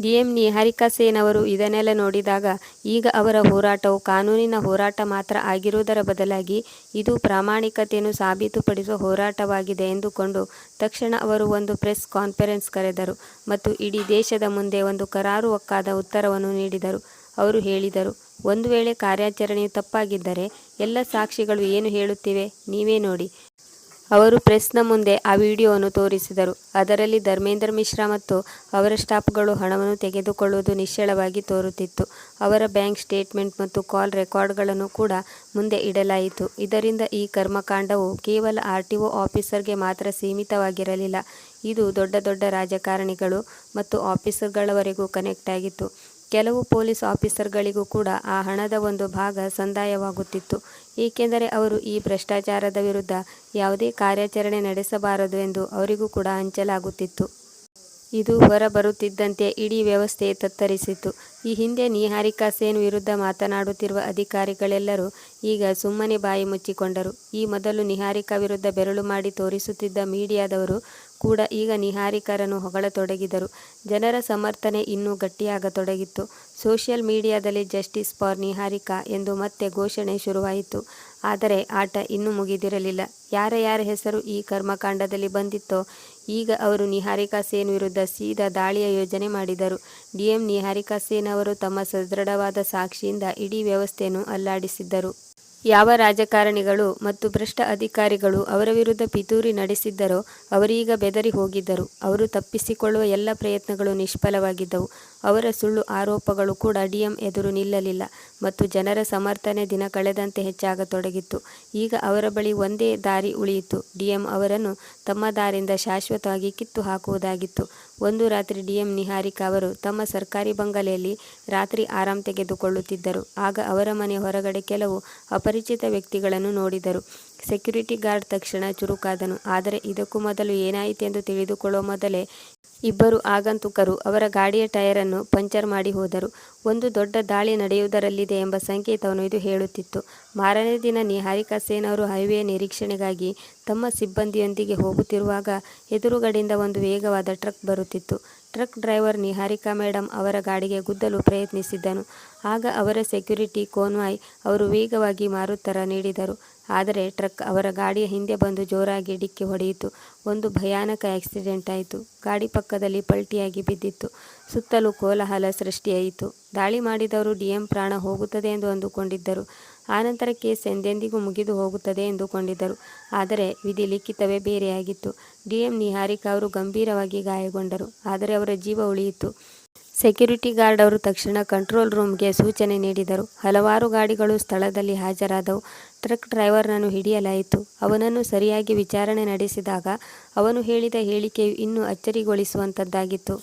ಡಿಎಂ ನಿಹಾರಿಕಾ ಸೇನ್ ಅವರು ಇದನ್ನೆಲ್ಲ ನೋಡಿದಾಗ ಈಗ ಅವರ ಹೋರಾಟವು ಕಾನೂನಿನ ಹೋರಾಟ ಮಾತ್ರ ಆಗಿರುವುದರ ಬದಲಾಗಿ ಇದು ಪ್ರಾಮಾಣಿಕತೆಯನ್ನು ಸಾಬೀತುಪಡಿಸುವ ಹೋರಾಟವಾಗಿದೆ ಎಂದುಕೊಂಡು ತಕ್ಷಣ ಅವರು ಒಂದು ಪ್ರೆಸ್ ಕಾನ್ಫರೆನ್ಸ್ ಕರೆದರು ಮತ್ತು ಇಡೀ ದೇಶದ ಮುಂದೆ ಒಂದು ಕರಾರುವಕ್ಕಾದ ಉತ್ತರವನ್ನು ನೀಡಿದರು. ಅವರು ಹೇಳಿದರು, ಒಂದು ವೇಳೆ ಕಾರ್ಯಾಚರಣೆಯು ತಪ್ಪಾಗಿದ್ದರೆ ಎಲ್ಲ ಸಾಕ್ಷಿಗಳು ಏನು ಹೇಳುತ್ತಿವೆ ನೀವೇ ನೋಡಿ. ಅವರು ಪ್ರೆಸ್ನ ಮುಂದೆ ಆ ವಿಡಿಯೋವನ್ನು ತೋರಿಸಿದರು. ಅದರಲ್ಲಿ ಧರ್ಮೇಂದ್ರ ಮಿಶ್ರಾ ಮತ್ತು ಅವರ ಸ್ಟಾಫ್ಗಳು ಹಣವನ್ನು ತೆಗೆದುಕೊಳ್ಳುವುದು ನಿಶ್ಚಳವಾಗಿ ತೋರುತ್ತಿತ್ತು. ಅವರ ಬ್ಯಾಂಕ್ ಸ್ಟೇಟ್ಮೆಂಟ್ ಮತ್ತು ಕಾಲ್ ರೆಕಾರ್ಡ್ಗಳನ್ನು ಕೂಡ ಮುಂದೆ ಇಡಲಾಯಿತು. ಇದರಿಂದ ಈ ಕರ್ಮಕಾಂಡವು ಕೇವಲ ಆರ್ ಟಿ ಒ ಆಫೀಸರ್ಗೆ ಮಾತ್ರ ಸೀಮಿತವಾಗಿರಲಿಲ್ಲ. ಇದು ದೊಡ್ಡ ದೊಡ್ಡ ರಾಜಕಾರಣಿಗಳು ಮತ್ತು ಆಫೀಸರ್ಗಳವರೆಗೂ ಕನೆಕ್ಟ್ ಆಗಿತ್ತು. ಕೆಲವು ಪೊಲೀಸ್ ಆಫೀಸರ್ಗಳಿಗೂ ಕೂಡ ಆ ಹಣದ ಒಂದು ಭಾಗ ಸಂದಾಯವಾಗುತ್ತಿತ್ತು. ಏಕೆಂದರೆ ಅವರು ಈ ಭ್ರಷ್ಟಾಚಾರದ ವಿರುದ್ಧ ಯಾವುದೇ ಕಾರ್ಯಾಚರಣೆ ನಡೆಸಬಾರದು ಎಂದು ಅವರಿಗೂ ಕೂಡ ಹಂಚಲಾಗುತ್ತಿತ್ತು. ಇದು ಹೊರಬರುತ್ತಿದ್ದಂತೆ ಇಡೀ ವ್ಯವಸ್ಥೆ ತತ್ತರಿಸಿತು. ಈ ಹಿಂದೆ ನಿಹಾರಿಕಾ ಸೇನ್ ವಿರುದ್ಧ ಮಾತನಾಡುತ್ತಿರುವ ಅಧಿಕಾರಿಗಳೆಲ್ಲರೂ ಈಗ ಸುಮ್ಮನೆ ಬಾಯಿ ಮುಚ್ಚಿಕೊಂಡರು. ಈ ಮೊದಲು ನಿಹಾರಿಕಾ ವಿರುದ್ಧ ಬೆರಳು ಮಾಡಿ ತೋರಿಸುತ್ತಿದ್ದ ಮೀಡಿಯಾದವರು ಕೂಡ ಈಗ ನಿಹಾರಿಕಾರನ್ನು ಹೊಗಳತೊಡಗಿದರು. ಜನರ ಸಮರ್ಥನೆ ಇನ್ನೂ ಗಟ್ಟಿಯಾಗತೊಡಗಿತ್ತು. ಸೋಷಿಯಲ್ ಮೀಡಿಯಾದಲ್ಲಿ ಜಸ್ಟಿಸ್ ಫಾರ್ ನಿಹಾರಿಕಾ ಎಂದು ಮತ್ತೆ ಘೋಷಣೆ ಶುರುವಾಯಿತು. ಆದರೆ ಆಟ ಇನ್ನೂ ಮುಗಿದಿರಲಿಲ್ಲ. ಯಾರ ಯಾರ ಹೆಸರು ಈ ಕರ್ಮಕಾಂಡದಲ್ಲಿ ಬಂದಿತ್ತೋ ಈಗ ಅವರು ನಿಹಾರಿಕಾ ಸೇನ್ ವಿರುದ್ಧ ಸೀದಾ ದಾಳಿಯ ಯೋಜನೆ ಮಾಡಿದರು. ಡಿಎಂ ನಿಹಾರಿಕಾ ಸೇನ್ ಅವರು ತಮ್ಮ ಸದೃಢವಾದ ಸಾಕ್ಷಿಯಿಂದ ಇಡೀ ವ್ಯವಸ್ಥೆಯನ್ನು ಅಲ್ಲಾಡಿಸಿದ್ದರು. ಯಾವ ರಾಜಕಾರಣಿಗಳು ಮತ್ತು ಭ್ರಷ್ಟ ಅಧಿಕಾರಿಗಳು ಅವರ ವಿರುದ್ಧ ಪಿತೂರಿ ನಡೆಸಿದ್ದರೋ ಅವರೀಗ ಬೆದರಿ ಹೋಗಿದ್ದರು. ಅವರು ತಪ್ಪಿಸಿಕೊಳ್ಳುವ ಎಲ್ಲ ಪ್ರಯತ್ನಗಳು ನಿಷ್ಫಲವಾಗಿದ್ದವು. ಅವರ ಸುಳ್ಳು ಆರೋಪಗಳು ಕೂಡ ಡಿಎಂ ಎದುರು ನಿಲ್ಲಲಿಲ್ಲ ಮತ್ತು ಜನರ ಸಮರ್ಥನೆ ದಿನ ಕಳೆದಂತೆ ಹೆಚ್ಚಾಗತೊಡಗಿತ್ತು. ಈಗ ಅವರ ಬಳಿ ಒಂದೇ ದಾರಿ ಉಳಿಯಿತು. ಡಿಎಂ ಅವರನ್ನು ತಮ್ಮ ದಾರಿಯಿಂದ ಶಾಶ್ವತವಾಗಿ ಕಿತ್ತು ಹಾಕುವುದಾಗಿತ್ತು. ಒಂದು ರಾತ್ರಿ ಡಿಎಂ ನಿಹಾರಿಕಾ ಅವರು ತಮ್ಮ ಸರ್ಕಾರಿ ಬಂಗಲೆಯಲ್ಲಿ ರಾತ್ರಿ ಆರಾಮ್ ತೆಗೆದುಕೊಳ್ಳುತ್ತಿದ್ದರು. ಆಗ ಅವರ ಮನೆ ಹೊರಗಡೆ ಕೆಲವು ಅಪರಿಚಿತ ವ್ಯಕ್ತಿಗಳನ್ನು ನೋಡಿದರು. ಸೆಕ್ಯೂರಿಟಿ ಗಾರ್ಡ್ ತಕ್ಷಣ ಚುರುಕಾದನು. ಆದರೆ ಇದಕ್ಕೂ ಮೊದಲು ಏನಾಯಿತೆಂದು ತಿಳಿದುಕೊಳ್ಳುವ ಮೊದಲೇ ಇಬ್ಬರು ಆಗಂತುಕರು ಅವರ ಗಾಡಿಯ ಟೈರನ್ನು ಪಂಚರ್ ಮಾಡಿ ಹೋದರು. ಒಂದು ದೊಡ್ಡ ದಾಳಿ ನಡೆಯುವುದರಲ್ಲಿದೆ ಎಂಬ ಸಂಕೇತವನ್ನು ಇದು ಹೇಳುತ್ತಿತ್ತು. ಮಾರನೇ ದಿನ ನಿಹಾರಿಕಾ ಸೇನ್ ಅವರು ಹೈವೇ ನಿರೀಕ್ಷಣೆಗಾಗಿ ತಮ್ಮ ಸಿಬ್ಬಂದಿಯೊಂದಿಗೆ ಹೋಗುತ್ತಿರುವಾಗ ಎದುರುಗಡೆಯಿಂದ ಒಂದು ವೇಗವಾದ ಟ್ರಕ್ ಬರುತ್ತಿತ್ತು. ಟ್ರಕ್ ಡ್ರೈವರ್ ನಿಹಾರಿಕಾ ಮೇಡಮ್ ಅವರ ಗಾಡಿಗೆ ಗುದ್ದಲು ಪ್ರಯತ್ನಿಸಿದ್ದನು. ಆಗ ಅವರ ಸೆಕ್ಯುರಿಟಿ ಕೋನ್ವಾಯ್ ಅವರು ವೇಗವಾಗಿ ಮಾರುತ್ತರ ನೀಡಿದರು. ಆದರೆ ಟ್ರಕ್ ಅವರ ಗಾಡಿಯ ಹಿಂದೆ ಬಂದು ಜೋರಾಗಿ ಡಿಕ್ಕಿ ಹೊಡೆಯಿತು. ಒಂದು ಭಯಾನಕ ಆಕ್ಸಿಡೆಂಟ್ ಆಯಿತು. ಗಾಡಿ ಪಕ್ಕದಲ್ಲಿ ಪಲ್ಟಿಯಾಗಿ ಬಿದ್ದಿತ್ತು. ಸುತ್ತಲೂ ಕೋಲಾಹಲ ಸೃಷ್ಟಿಯಾಯಿತು. ದಾಳಿ ಮಾಡಿದವರು ಡಿಎಂ ಪ್ರಾಣ ಹೋಗುತ್ತದೆ ಎಂದು ಅಂದುಕೊಂಡಿದ್ದರು. ಆನಂತರ ಕೇಸ್ ಎಂದೆಂದಿಗೂ ಮುಗಿದು ಹೋಗುತ್ತದೆ ಎಂದುಕೊಂಡಿದ್ದರು. ಆದರೆ ವಿಧಿ ಲಿಖಿತವೇ ಬೇರೆಯಾಗಿತ್ತು. ಡಿಎಂ ನಿಹಾರಿಕಾ ಅವರು ಗಂಭೀರವಾಗಿ ಗಾಯಗೊಂಡರು. ಆದರೆ ಅವರ ಜೀವ ಉಳಿಯಿತು. ಸೆಕ್ಯೂರಿಟಿ ಗಾರ್ಡ್ ಅವರು ತಕ್ಷಣ ಕಂಟ್ರೋಲ್ ರೂಮ್ಗೆ ಸೂಚನೆ ನೀಡಿದರು. ಹಲವಾರು ಗಾಡಿಗಳು ಸ್ಥಳದಲ್ಲಿ ಹಾಜರಾದವು. ಟ್ರಕ್ ಡ್ರೈವರ್ನನ್ನು ಹಿಡಿಯಲಾಯಿತು. ಅವನನ್ನು ಸರಿಯಾಗಿ ವಿಚಾರಣೆ ನಡೆಸಿದಾಗ ಅವನು ಹೇಳಿದ ಹೇಳಿಕೆಯು ಇನ್ನೂ ಅಚ್ಚರಿಗೊಳಿಸುವಂಥದ್ದಾಗಿತ್ತು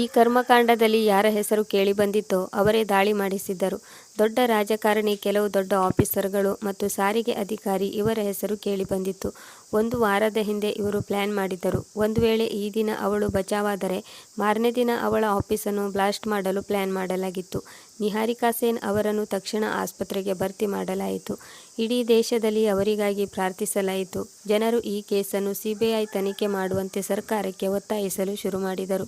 ಈ ಕರ್ಮಕಾಂಡದಲ್ಲಿ ಯಾರ ಹೆಸರು ಕೇಳಿಬಂದಿತ್ತೋ ಅವರೇ ದಾಳಿ ಮಾಡಿಸಿದ್ದರು. ದೊಡ್ಡ ರಾಜಕಾರಣಿ, ಕೆಲವು ದೊಡ್ಡ ಆಫೀಸರ್ಗಳು ಮತ್ತು ಸಾರಿಗೆ ಅಧಿಕಾರಿ ಇವರ ಹೆಸರು ಕೇಳಿಬಂದಿತ್ತು ಒಂದು ವಾರದ ಹಿಂದೆ ಇವರು ಪ್ಲಾನ್ ಮಾಡಿದ್ದರು. ಒಂದು ವೇಳೆ ಈ ದಿನ ಅವಳು ಬಚಾವಾದರೆ ಮಾರನೇ ದಿನ ಅವಳ ಆಫೀಸನ್ನು ಬ್ಲಾಸ್ಟ್ ಮಾಡಲು ಪ್ಲಾನ್ ಮಾಡಲಾಗಿತ್ತು. ನಿಹಾರಿಕಾ ಸೇನ್ ಅವರನ್ನು ತಕ್ಷಣ ಆಸ್ಪತ್ರೆಗೆ ಭರ್ತಿ ಮಾಡಲಾಯಿತು. ಇಡೀ ದೇಶದಲ್ಲಿ ಅವರಿಗಾಗಿ ಪ್ರಾರ್ಥಿಸಲಾಯಿತು. ಜನರು ಈ ಕೇಸನ್ನು ಸಿಬಿಐ ತನಿಖೆ ಮಾಡುವಂತೆ ಸರ್ಕಾರಕ್ಕೆ ಒತ್ತಾಯಿಸಲು ಶುರು ಮಾಡಿದರು.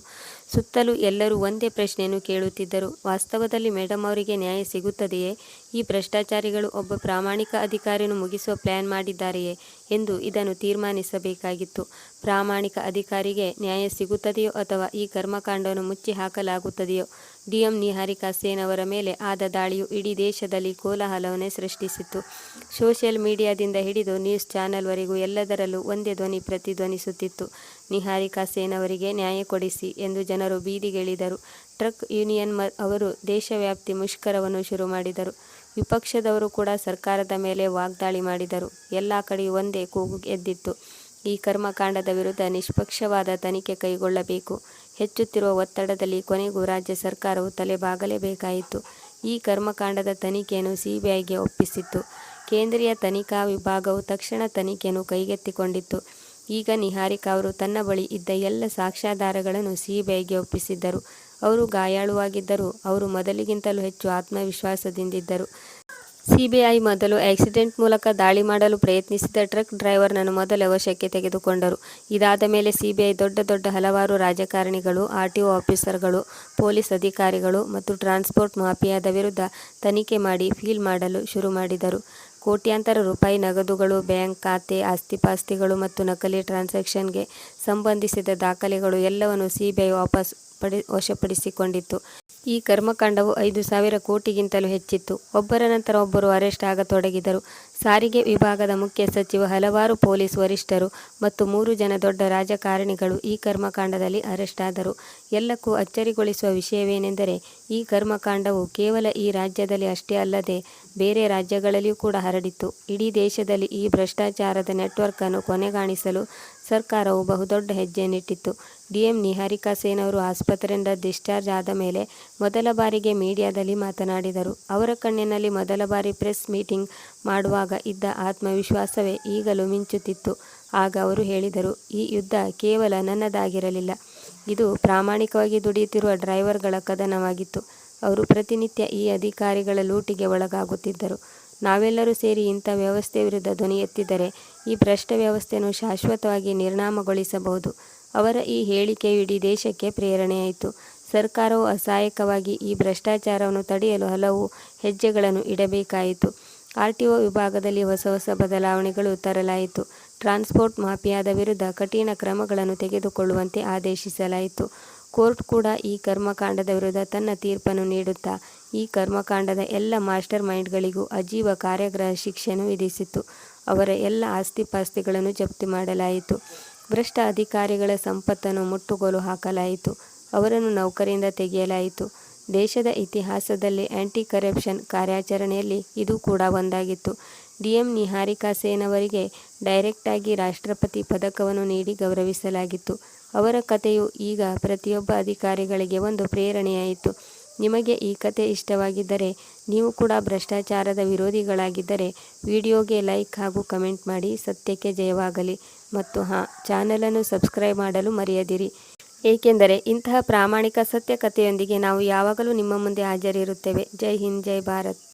ಸುತ್ತಲೂ ಎಲ್ಲರೂ ಒಂದೇ ಪ್ರಶ್ನೆಯನ್ನು ಕೇಳುತ್ತಿದ್ದರು. ವಾಸ್ತವದಲ್ಲಿ ಮೇಡಮ್ ಅವರಿಗೆ ನ್ಯಾಯ ಸಿಗುತ್ತದೆಯೇ? ಈ ಭ್ರಷ್ಟಾಚಾರಿಗಳು ಒಬ್ಬ ಪ್ರಾಮಾಣಿಕ ಅಧಿಕಾರಿಯನ್ನು ಮುಗಿಸುವ ಪ್ಲಾನ್ ಮಾಡಿದ್ದಾರೆಯೇ? ಎಂದು ಇದನ್ನು ತೀರ್ಮಾನಿಸಬೇಕಾಗಿತ್ತು. ಪ್ರಾಮಾಣಿಕ ಅಧಿಕಾರಿಗೆ ನ್ಯಾಯ ಸಿಗುತ್ತದೆಯೋ ಅಥವಾ ಈ ಕರ್ಮಕಾಂಡವನ್ನು ಮುಚ್ಚಿ ಹಾಕಲಾಗುತ್ತದೆಯೋ, ಡಿಎಂ ನಿಹಾರಿಕಾ ಸೇನ್ ಅವರ ಮೇಲೆ ಆದ ದಾಳಿಯು ಇಡೀ ದೇಶದಲ್ಲಿ ಕೋಲಾಹಲವನ್ನೇ ಸೃಷ್ಟಿಸಿತ್ತು. ಸೋಷಿಯಲ್ ಮೀಡಿಯಾದಿಂದ ಹಿಡಿದು ನ್ಯೂಸ್ ಚಾನೆಲ್ವರೆಗೂ ಎಲ್ಲದರಲ್ಲೂ ಒಂದೇ ಧ್ವನಿ ಪ್ರತಿಧ್ವನಿಸುತ್ತಿತ್ತು. ನಿಹಾರಿಕಾ ಸೇನ್ ಅವರಿಗೆ ನ್ಯಾಯ ಕೊಡಿಸಿ ಎಂದು ಜನರು ಬೀದಿಗಿಳಿದರು. ಟ್ರಕ್ ಯೂನಿಯನ್ ಅವರು ದೇಶವ್ಯಾಪ್ತಿ ಮುಷ್ಕರವನ್ನು ಶುರು ಮಾಡಿದರು ವಿಪಕ್ಷದವರು ಕೂಡ ಸರ್ಕಾರದ ಮೇಲೆ ವಾಗ್ದಾಳಿ ಮಾಡಿದರು. ಎಲ್ಲ ಕಡೆ ಒಂದೇ ಕೂಗು ಎದ್ದಿತ್ತು. ಈ ಕರ್ಮಕಾಂಡದ ವಿರುದ್ಧ ನಿಷ್ಪಕ್ಷವಾದ ತನಿಖೆ ಕೈಗೊಳ್ಳಬೇಕು. ಹೆಚ್ಚುತ್ತಿರುವ ಒತ್ತಡದಲ್ಲಿ ಕೊನೆಗೂ ರಾಜ್ಯ ಸರ್ಕಾರವು ತಲೆಬಾಗಲೇಬೇಕಾಯಿತು. ಈ ಕರ್ಮಕಾಂಡದ ತನಿಖೆಯನ್ನು ಸಿಬಿಐಗೆ ಒಪ್ಪಿಸಿತ್ತು. ಕೇಂದ್ರೀಯ ತನಿಖಾ ವಿಭಾಗವು ತಕ್ಷಣ ತನಿಖೆಯನ್ನು ಕೈಗೆತ್ತಿಕೊಂಡಿತ್ತು. ಈಗ ನಿಹಾರಿಕಾ ಅವರು ತನ್ನ ಬಳಿ ಇದ್ದ ಎಲ್ಲ ಸಾಕ್ಷ್ಯಾಧಾರಗಳನ್ನು ಸಿಬಿಐಗೆ ಒಪ್ಪಿಸಿದ್ದರು. ಅವರು ಗಾಯಾಳುವಾಗಿದ್ದರು. ಅವರು ಮೊದಲಿಗಿಂತಲೂ ಹೆಚ್ಚು ಆತ್ಮವಿಶ್ವಾಸದಿಂದಿದ್ದರು. ಸಿಬಿಐ ಮೊದಲು ಆಕ್ಸಿಡೆಂಟ್ ಮೂಲಕ ದಾಳಿ ಮಾಡಲು ಪ್ರಯತ್ನಿಸಿದ ಟ್ರಕ್ ಡ್ರೈವರ್ನನ್ನು ಮೊದಲ ವಶಕ್ಕೆ ತೆಗೆದುಕೊಂಡರು. ಇದಾದ ಮೇಲೆ ಸಿಬಿಐ ದೊಡ್ಡ ದೊಡ್ಡ ಹಲವಾರು ರಾಜಕಾರಣಿಗಳು, ಆರ್ಟಿಒ ಆಫೀಸರ್ಗಳು, ಪೊಲೀಸ್ ಅಧಿಕಾರಿಗಳು ಮತ್ತು ಟ್ರಾನ್ಸ್ಪೋರ್ಟ್ ಮಾಫಿಯಾದ ವಿರುದ್ಧ ತನಿಖೆ ಮಾಡಿ ಫೀಲ್ ಮಾಡಲು ಶುರು ಮಾಡಿದರು. ಕೋಟ್ಯಾಂತರ ರೂಪಾಯಿ ನಗದುಗಳು, ಬ್ಯಾಂಕ್ ಖಾತೆ, ಆಸ್ತಿಪಾಸ್ತಿಗಳು ಮತ್ತು ನಕಲಿ ಟ್ರಾನ್ಸಾಕ್ಷನ್ಗೆ ಸಂಬಂಧಿಸಿದ ದಾಖಲೆಗಳು ಎಲ್ಲವನ್ನು ಸಿಬಿಐ ವಾಪಸ್ ಪಡಿ ವಶಪಡಿಸಿಕೊಂಡಿತ್ತು. ಈ ಕರ್ಮಕಾಂಡವು ಐದು ಸಾವಿರ ಕೋಟಿಗಿಂತಲೂ ಹೆಚ್ಚಿತ್ತು. ಒಬ್ಬರ ನಂತರ ಒಬ್ಬರು ಅರೆಸ್ಟ್ ಆಗತೊಡಗಿದರು. ಸಾರಿಗೆ ವಿಭಾಗದ ಮುಖ್ಯ ಸಚಿವ ಹಲವಾರು ಪೊಲೀಸ್ ವರಿಷ್ಠರು ಮತ್ತು ಮೂರು ಜನ ದೊಡ್ಡ ರಾಜಕಾರಣಿಗಳು ಈ ಕರ್ಮಕಾಂಡದಲ್ಲಿ ಅರೆಸ್ಟ್ ಆದರು. ಎಲ್ಲಕ್ಕೂ ಅಚ್ಚರಿಗೊಳಿಸುವ ವಿಷಯವೇನೆಂದರೆ, ಈ ಕರ್ಮಕಾಂಡವು ಕೇವಲ ಈ ರಾಜ್ಯದಲ್ಲಿ ಅಷ್ಟೇ ಅಲ್ಲದೆ ಬೇರೆ ರಾಜ್ಯಗಳಲ್ಲಿಯೂ ಕೂಡ ಹರಡಿತ್ತು. ಇಡೀ ದೇಶದಲ್ಲಿ ಈ ಭ್ರಷ್ಟಾಚಾರದ ನೆಟ್ವರ್ಕನ್ನು ಕೊನೆಗಾಣಿಸಲು ಸರ್ಕಾರವು ಬಹುದೊಡ್ಡ ಹೆಜ್ಜೆಯನ್ನಿಟ್ಟಿತ್ತು. ಡಿಎಂ ನಿಹಾರಿಕಾ ಸೇನ್ ಅವರು ಆಸ್ಪತ್ರೆಯಿಂದ ಡಿಸ್ಚಾರ್ಜ್ ಆದ ಮೇಲೆ ಮೊದಲ ಬಾರಿಗೆ ಮೀಡಿಯಾದಲ್ಲಿ ಮಾತನಾಡಿದರು. ಅವರ ಕಣ್ಣಿನಲ್ಲಿ ಮೊದಲ ಬಾರಿ ಪ್ರೆಸ್ ಮೀಟಿಂಗ್ ಮಾಡುವಾಗ ಇದ್ದ ಆತ್ಮವಿಶ್ವಾಸವೇ ಈಗಲೂ ಮಿಂಚುತ್ತಿತ್ತು. ಆಗ ಅವರು ಹೇಳಿದರು, ಈ ಯುದ್ಧ ಕೇವಲ ನನ್ನದಾಗಿರಲಿಲ್ಲ. ಇದು ಪ್ರಾಮಾಣಿಕವಾಗಿ ದುಡಿಯುತ್ತಿರುವ ಡ್ರೈವರ್ಗಳ ಕದನವಾಗಿತ್ತು. ಅವರು ಪ್ರತಿನಿತ್ಯ ಈ ಅಧಿಕಾರಿಗಳ ಲೂಟಿಗೆ ಒಳಗಾಗುತ್ತಿದ್ದರು. ನಾವೆಲ್ಲರೂ ಸೇರಿ ಇಂಥ ವ್ಯವಸ್ಥೆ ವಿರುದ್ಧ ಧ್ವನಿ ಎತ್ತಿದರೆ ಈ ಭ್ರಷ್ಟ ವ್ಯವಸ್ಥೆಯನ್ನು ಶಾಶ್ವತವಾಗಿ ನಿರ್ನಾಮಗೊಳಿಸಬಹುದು. ಅವರ ಈ ಹೇಳಿಕೆಯು ಇಡೀ ದೇಶಕ್ಕೆ ಪ್ರೇರಣೆಯಾಯಿತು. ಸರ್ಕಾರವು ಅಸಹಾಯಕವಾಗಿ ಈ ಭ್ರಷ್ಟಾಚಾರವನ್ನು ತಡೆಯಲು ಹಲವು ಹೆಜ್ಜೆಗಳನ್ನು ಇಡಬೇಕಾಯಿತು. ಆರ್ಟಿಒ ವಿಭಾಗದಲ್ಲಿ ಹೊಸ ಹೊಸ ಬದಲಾವಣೆಗಳು ತರಲಾಯಿತು. ಟ್ರಾನ್ಸ್ಪೋರ್ಟ್ ಮಾಫಿಯಾದ ವಿರುದ್ಧ ಕಠಿಣ ಕ್ರಮಗಳನ್ನು ತೆಗೆದುಕೊಳ್ಳುವಂತೆ ಆದೇಶಿಸಲಾಯಿತು. ಕೋರ್ಟ್ ಕೂಡ ಈ ಕರ್ಮಕಾಂಡದ ವಿರುದ್ಧ ತನ್ನ ತೀರ್ಪನ್ನು ನೀಡುತ್ತಾ, ಈ ಕರ್ಮಕಾಂಡದ ಎಲ್ಲ ಮಾಸ್ಟರ್ ಮೈಂಡ್ಗಳಿಗೂ ಅಜೀವ ಕಾರ್ಯಗ್ರಹ ಶಿಕ್ಷೆಯನ್ನು ವಿಧಿಸಿತು ಅವರ ಎಲ್ಲ ಆಸ್ತಿಪಾಸ್ತಿಗಳನ್ನು ಜಪ್ತಿ ಮಾಡಲಾಯಿತು. ಭ್ರಷ್ಟ ಅಧಿಕಾರಿಗಳ ಸಂಪತ್ತನ್ನು ಮುಟ್ಟುಗೋಲು ಹಾಕಲಾಯಿತು. ಅವರನ್ನು ನೌಕರಿಯಿಂದ ತೆಗೆಯಲಾಯಿತು. ದೇಶದ ಇತಿಹಾಸದಲ್ಲಿ ಆ್ಯಂಟಿ ಕರಪ್ಷನ್ ಕಾರ್ಯಾಚರಣೆಯಲ್ಲಿ ಇದು ಕೂಡ ಒಂದಾಗಿತ್ತು. ಡಿಎಂ ನಿಹಾರಿಕಾ ಸೇನ್ ಅವರಿಗೆ ಡೈರೆಕ್ಟಾಗಿ ರಾಷ್ಟ್ರಪತಿ ಪದಕವನ್ನು ನೀಡಿ ಗೌರವಿಸಲಾಗಿತ್ತು. ಅವರ ಕಥೆಯು ಈಗ ಪ್ರತಿಯೊಬ್ಬ ಅಧಿಕಾರಿಗಳಿಗೆ ಒಂದು ಪ್ರೇರಣೆಯಾಯಿತು. ನಿಮಗೆ ಈ ಕತೆ ಇಷ್ಟವಾಗಿದ್ದರೆ, ನೀವು ಕೂಡ ಭ್ರಷ್ಟಾಚಾರದ ವಿರೋಧಿಗಳಾಗಿದ್ದರೆ, ವಿಡಿಯೋಗೆ ಲೈಕ್ ಹಾಗೂ ಕಮೆಂಟ್ ಮಾಡಿ ಸತ್ಯಕ್ಕೆ ಜಯವಾಗಲಿ. ಮತ್ತು ಹಾಂ, ಚಾನಲನ್ನು ಸಬ್ಸ್ಕ್ರೈಬ್ ಮಾಡಲು ಮರೆಯದಿರಿ. ಏಕೆಂದರೆ, ಇಂತಹ ಪ್ರಾಮಾಣಿಕ ಸತ್ಯ ಕಥೆಯೊಂದಿಗೆ ನಾವು ಯಾವಾಗಲೂ ನಿಮ್ಮ ಮುಂದೆ ಹಾಜರಿರುತ್ತೇವೆ. ಜೈ ಹಿಂದ್, ಜೈ ಭಾರತ್.